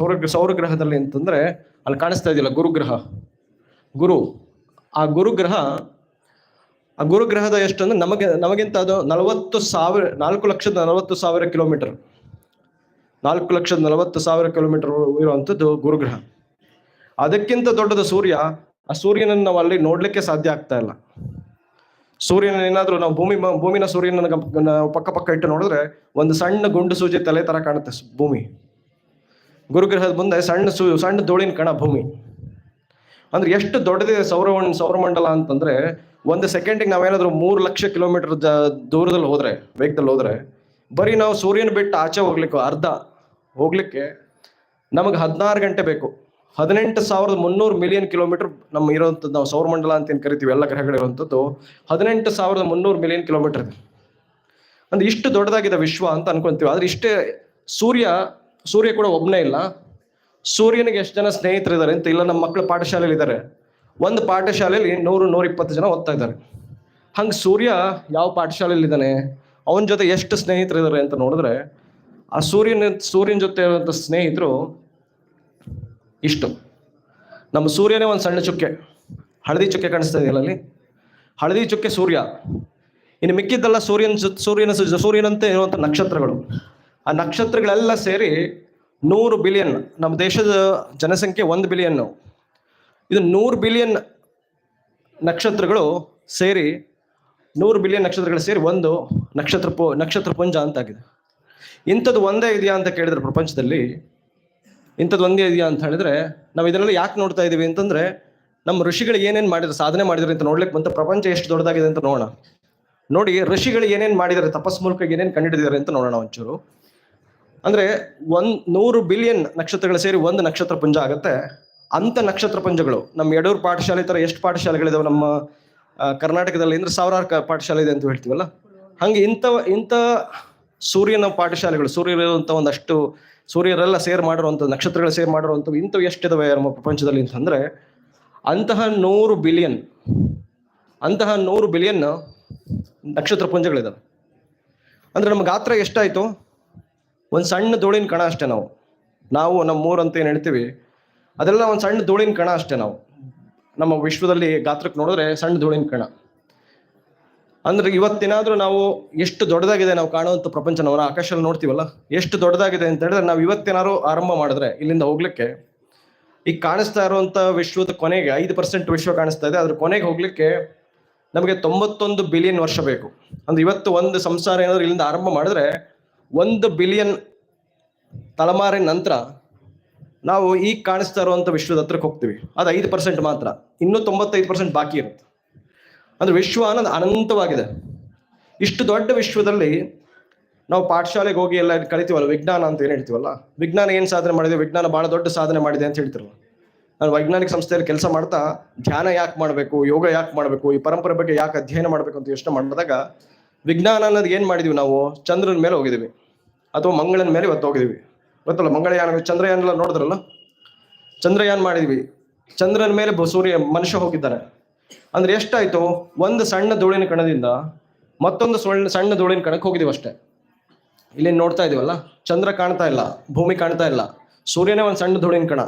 ಸೌರ ಸೌರಗ್ರಹದಲ್ಲಿ ಅಂತಂದ್ರೆ ಅಲ್ಲಿ ಕಾಣಿಸ್ತಾ ಇದೆಯಲ್ಲ ಗುರುಗ್ರಹ. ಗುರು, ಆ ಗುರುಗ್ರಹ, ಆ ಗುರುಗ್ರಹದ ಎಷ್ಟು ಅಂದ್ರೆ ನಮಗೆ ನಮಗಿಂತ ಅದು ನಲವತ್ತು ಸಾವಿರ, ನಾಲ್ಕು ಲಕ್ಷದ ನಲವತ್ತು ಸಾವಿರ ಕಿಲೋಮೀಟರ್. ನಾಲ್ಕು ಲಕ್ಷದ ನಲವತ್ತು ಸಾವಿರ ಕಿಲೋಮೀಟರ್ ಇರುವಂಥದ್ದು ಗುರುಗ್ರಹ. ಅದಕ್ಕಿಂತ ದೊಡ್ಡದ ಸೂರ್ಯ, ಆ ಸೂರ್ಯನನ್ನು ನಾವು ಅಲ್ಲಿ ನೋಡ್ಲಿಕ್ಕೆ ಸಾಧ್ಯ ಆಗ್ತಾ ಇಲ್ಲ. ಸೂರ್ಯನ ಏನಾದ್ರೂ ನಾವು ಭೂಮಿ, ಭೂಮಿನ ಸೂರ್ಯನ ಪಕ್ಕ ಪಕ್ಕ ಇಟ್ಟು ನೋಡಿದ್ರೆ ಒಂದು ಸಣ್ಣ ಗುಂಡು ಸೂಜಿ ತಲೆ ತರ ಕಾಣುತ್ತೆ ಭೂಮಿ. ಗುರುಗ್ರಹದ ಮುಂದೆ ಸಣ್ಣ ಸು, ಸಣ್ಣ ಧೂಳಿನ ಕಣ ಭೂಮಿ. ಅಂದ್ರೆ ಎಷ್ಟು ದೊಡ್ಡದಿದೆ ಸೌರ ಸೌರಮಂಡಲ ಅಂತಂದ್ರೆ ಒಂದು ಸೆಕೆಂಡಿಗೆ ನಾವೇನಾದ್ರೂ ಮೂರು ಲಕ್ಷ ಕಿಲೋಮೀಟರ್ ದೂರದಲ್ಲಿ ಹೋದ್ರೆ, ವೇಗದಲ್ಲಿ ಹೋದ್ರೆ, ಬರೀ ನಾವು ಸೂರ್ಯನ ಬಿಟ್ಟು ಆಚೆ ಹೋಗ್ಲಿಕ್ಕೆ ಅರ್ಧ ಹೋಗ್ಲಿಕ್ಕೆ ನಮಗೆ ಹದಿನಾರು ಗಂಟೆ ಬೇಕು. ಹದಿನೆಂಟು ಸಾವಿರದ ಮುನ್ನೂರು ಮಿಲಿಯನ್ ಕಿಲೋಮೀಟರ್ ನಮ್ಮ ಇರೋಂಥದ್ದು ನಾವು ಸೌರಮಂಡಲ ಅಂತ ಏನು ಕರಿತೀವಿ, ಎಲ್ಲ ಗ್ರಹಗಳಿರುವಂಥದ್ದು ಹದಿನೆಂಟು ಸಾವಿರದ ಮುನ್ನೂರು ಮಿಲಿಯನ್ ಕಿಲೋಮೀಟರ್ ಇದೆ. ಅಂದ್ರೆ ಇಷ್ಟು ದೊಡ್ಡದಾಗಿದೆ ವಿಶ್ವ ಅಂತ ಅನ್ಕೊಂತೀವಿ. ಆದ್ರೆ ಇಷ್ಟೇ ಸೂರ್ಯ ಸೂರ್ಯ ಕೂಡ ಒಬ್ಬನೇ ಇಲ್ಲ. ಸೂರ್ಯನಿಗೆ ಎಷ್ಟು ಜನ ಸ್ನೇಹಿತರಿದ್ದಾರೆ ಅಂತ ಇಲ್ಲ ನಮ್ಮ ಮಕ್ಕಳು ಪಾಠಶಾಲೆಯಲ್ಲಿ ಇದ್ದಾರೆ ಒಂದು ಪಾಠಶಾಲೆಯಲ್ಲಿ ನೂರು ನೂರ ಇಪ್ಪತ್ತು ಜನ ಓದ್ತಾ ಇದ್ದಾರೆ. ಹಂಗೆ ಸೂರ್ಯ ಯಾವ ಪಾಠಶಾಲೆಯಲ್ಲಿ ಇದ್ದಾನೆ, ಅವನ ಜೊತೆ ಎಷ್ಟು ಸ್ನೇಹಿತರಿದ್ದಾರೆ ಅಂತ ನೋಡಿದ್ರೆ, ಆ ಸೂರ್ಯನ ಸೂರ್ಯನ ಜೊತೆ ಇರುವಂಥ ಸ್ನೇಹಿತರು ಇಷ್ಟು. ನಮ್ಮ ಸೂರ್ಯನೇ ಒಂದು ಸಣ್ಣ ಚುಕ್ಕೆ. ಹಳದಿ ಚುಕ್ಕೆ ಕಾಣಿಸ್ತಾ ಇದೆಯಲ್ಲ ಅಲ್ಲಿ ಹಳದಿ ಚುಕ್ಕೆ ಸೂರ್ಯ. ಇನ್ನು ಮಿಕ್ಕಿದ್ದೆಲ್ಲ ಸೂರ್ಯನ ಸೂರ್ಯನ, ಸೂರ್ಯನಂತೆ ಇರುವಂಥ ನಕ್ಷತ್ರಗಳು. ಆ ನಕ್ಷತ್ರಗಳೆಲ್ಲ ಸೇರಿ ನೂರು ಬಿಲಿಯನ್ ನಮ್ಮ ದೇಶದ ಜನಸಂಖ್ಯೆ ಒಂದು ಬಿಲಿಯನ್ ಇದು ನೂರು ಬಿಲಿಯನ್ ನಕ್ಷತ್ರಗಳು ಸೇರಿ ನೂರು ಬಿಲಿಯನ್ ನಕ್ಷತ್ರಗಳು ಸೇರಿ ಒಂದು ನಕ್ಷತ್ರ ಪು, ನಕ್ಷತ್ರ ಪುಂಜ ಅಂತಾಗಿದೆ. ಇಂಥದ್ದು ಒಂದೇ ಇದೆಯಾ ಅಂತ ಕೇಳಿದ್ರೆ ಪ್ರಪಂಚದಲ್ಲಿ, ಇಂಥದ್ದು ಒಂದೇ ಇದೆಯಾ ಅಂತ ಹೇಳಿದ್ರೆ, ನಾವು ಇದನ್ನೆಲ್ಲ ಯಾಕೆ ನೋಡ್ತಾ ಇದ್ದೀವಿ ಅಂತಂದ್ರೆ, ನಮ್ಮ ಋಷಿಗಳು ಏನೇನು ಮಾಡಿದ್ರು, ಸಾಧನೆ ಮಾಡಿದ್ರು ಅಂತ ನೋಡ್ಲಿಕ್ಕೆ ಬಂತ ಪ್ರಪಂಚ ಎಷ್ಟು ದೊಡ್ಡದಾಗಿದೆ ಅಂತ ನೋಡೋಣ. ನೋಡಿ, ಋಷಿಗಳು ಏನೇನು ಮಾಡಿದ್ದಾರೆ ತಪಸ್ ಮೂಲಕ ಏನೇನು ಕಂಡುಹಿಡಿದಿದ್ದಾರೆ ಅಂತ ನೋಡೋಣ ಒಂಚೂರು. ಅಂದ್ರೆ ಒಂದ್ ನೂರು ಬಿಲಿಯನ್ ನಕ್ಷತ್ರಗಳು ಸೇರಿ ಒಂದು ನಕ್ಷತ್ರ ಪುಂಜ ಆಗುತ್ತೆ. ಅಂತ ನಕ್ಷತ್ರ ಪುಂಜಗಳು ನಮ್ಮ ಎಡೂರು ಪಾಠಶಾಲೆ ತರ ಎಷ್ಟು ಪಾಠಶಾಲೆಗಳಿದಾವೆ ನಮ್ಮ ಕರ್ನಾಟಕದಲ್ಲಿ ಅಂದ್ರೆ ಸಾವಿರಾರು ಪಾಠಶಾಲೆ ಇದೆ ಅಂತ ಹೇಳ್ತೀವಲ್ಲ? ಹಂಗೆ ಇಂಥ ಇಂಥ ಸೂರ್ಯನ ಪಾಠಶಾಲೆಗಳು, ಸೂರ್ಯರಿರುವಂಥ ಒಂದಷ್ಟು ಸೂರ್ಯರೆಲ್ಲ ಸೇರ್ ಮಾಡಿರುವಂಥ, ನಕ್ಷತ್ರಗಳು ಸೇರ್ ಮಾಡಿರುವಂಥವು ಇಂಥವು ಎಷ್ಟಿದಾವೆ ನಮ್ಮ ಪ್ರಪಂಚದಲ್ಲಿ ಅಂತಂದ್ರೆ, ಅಂತಹ ನೂರು ಬಿಲಿಯನ್ ಅಂತಹ ನೂರು ಬಿಲಿಯನ್ ನಕ್ಷತ್ರ ಪುಂಜಗಳಿದಾವೆ. ಅಂದ್ರೆ ನಮ್ಮ ಗಾತ್ರ ಎಷ್ಟಾಯ್ತು? ಒಂದು ಸಣ್ಣ ಧೂಳಿನ ಕಣ ಅಷ್ಟೇ ನಾವು. ನಾವು ನಮ್ಮ ಮೂರಂತ ಏನು ಹೇಳ್ತೀವಿ, ಅದೆಲ್ಲ ಒಂದು ಸಣ್ಣ ಧೂಳಿನ ಕಣ ಅಷ್ಟೇ ನಾವು. ನಮ್ಮ ವಿಶ್ವದಲ್ಲಿ ಗಾತ್ರಕ್ಕೆ ನೋಡಿದ್ರೆ ಸಣ್ಣ ಧೂಳಿನ ಕಣ. ಅಂದ್ರೆ ಇವತ್ತಿನಾದ್ರೂ ನಾವು ಎಷ್ಟು ದೊಡ್ಡದಾಗಿದೆ ನಾವು ಕಾಣುವಂಥ ಪ್ರಪಂಚ ನಾವು ಆಕಾಶದಲ್ಲಿ ನೋಡ್ತೀವಲ್ಲ, ಎಷ್ಟು ದೊಡ್ಡದಾಗಿದೆ ಅಂತ ಹೇಳಿದ್ರೆ ನಾವು ಇವತ್ತೇನಾದ್ರು ಆರಂಭ ಮಾಡಿದ್ರೆ ಇಲ್ಲಿಂದ ಹೋಗ್ಲಿಕ್ಕೆ, ಈಗ ಕಾಣಿಸ್ತಾ ಇರುವಂತ ವಿಶ್ವದ ಕೊನೆಗೆ ಐದು ಪರ್ಸೆಂಟ್ ವಿಶ್ವ ಕಾಣಿಸ್ತಾ ಇದೆ, ಅದ್ರ ಕೊನೆಗೆ ಹೋಗ್ಲಿಕ್ಕೆ ನಮಗೆ ತೊಂಬತ್ತೊಂದು ಬಿಲಿಯನ್ ವರ್ಷ ಬೇಕು. ಅಂದ್ರೆ ಇವತ್ತು ಒಂದು ಸಂಸಾರ ಏನಾದ್ರು ಇಲ್ಲಿಂದ ಆರಂಭ ಮಾಡಿದ್ರೆ ಒಂದು ಬಿಲಿಯನ್ ತಲೆಮಾರಿನ ನಂತರ ನಾವು ಈಗ ಕಾಣಿಸ್ತಾ ಇರುವಂಥ ವಿಶ್ವದ ಹತ್ರಕ್ಕೆ ಹೋಗ್ತೀವಿ. ಅದು ಐದು ಪರ್ಸೆಂಟ್ ಮಾತ್ರ. ಇನ್ನೂ ತೊಂಬತ್ತೈದು ಪರ್ಸೆಂಟ್ ಬಾಕಿ ಇರುತ್ತೆ. ಅಂದರೆ ವಿಶ್ವ ಅನ್ನೋದು ಅನಂತವಾಗಿದೆ. ಇಷ್ಟು ದೊಡ್ಡ ವಿಶ್ವದಲ್ಲಿ ನಾವು ಪಾಠಶಾಲೆಗೆ ಹೋಗಿ ಎಲ್ಲ ಕಲಿತೀವಲ್ಲ, ವಿಜ್ಞಾನ ಅಂತ ಏನು ಹೇಳ್ತೀವಲ್ಲ? ವಿಜ್ಞಾನ ಏನು ಸಾಧನೆ ಮಾಡಿದೆ? ವಿಜ್ಞಾನ ಭಾಳ ದೊಡ್ಡ ಸಾಧನೆ ಮಾಡಿದೆ ಅಂತ ಹೇಳ್ತಿರಲ್ಲ. ನಾನು ವೈಜ್ಞಾನಿಕ ಸಂಸ್ಥೆಯಲ್ಲಿ ಕೆಲಸ ಮಾಡ್ತಾ ಧ್ಯಾನ ಯಾಕೆ ಮಾಡಬೇಕು, ಯೋಗ ಯಾಕೆ ಮಾಡಬೇಕು, ಈ ಪರಂಪರೆ ಬಗ್ಗೆ ಯಾಕೆ ಅಧ್ಯಯನ ಮಾಡಬೇಕು ಅಂತ ಯೋಚನೆ ಮಾಡಿದಾಗ ವಿಜ್ಞಾನ ಅನ್ನೋದು ಏನು ಮಾಡಿದೀವಿ ನಾವು? ಚಂದ್ರನ ಮೇಲೆ ಹೋಗಿದ್ದೀವಿ ಅಥವಾ ಮಂಗಳನ ಮೇಲೆ ಇವತ್ತು ಹೋಗಿದ್ದೀವಿ ಗೊತ್ತಲ್ಲ ಮಂಗಳಯಾನ ಚಂದ್ರಯಾನ ಎಲ್ಲ ನೋಡಿದ್ರಲ್ಲ? ಚಂದ್ರಯಾನ್ ಮಾಡಿದ್ವಿ. ಚಂದ್ರನ ಮೇಲೆ ಸೂರ್ಯ ಮನುಷ್ಯ ಹೋಗಿದ್ದಾನೆ ಅಂದ್ರೆ ಎಷ್ಟಾಯ್ತು? ಒಂದು ಸಣ್ಣ ಧೂಳಿನ ಕಣದಿಂದ ಮತ್ತೊಂದು ಸಣ್ಣ ಸಣ್ಣ ಧೂಳಿನ ಕಣಕ್ಕೆ ಹೋಗಿದೀವಿ ಅಷ್ಟೇ. ಇಲ್ಲಿ ನೋಡ್ತಾ ಇದೀವಲ್ಲ? ಚಂದ್ರ ಕಾಣ್ತಾ ಇಲ್ಲ, ಭೂಮಿ ಕಾಣ್ತಾ ಇಲ್ಲ. ಸೂರ್ಯನೇ ಒಂದು ಸಣ್ಣ ಧೂಳಿನ ಕಣ.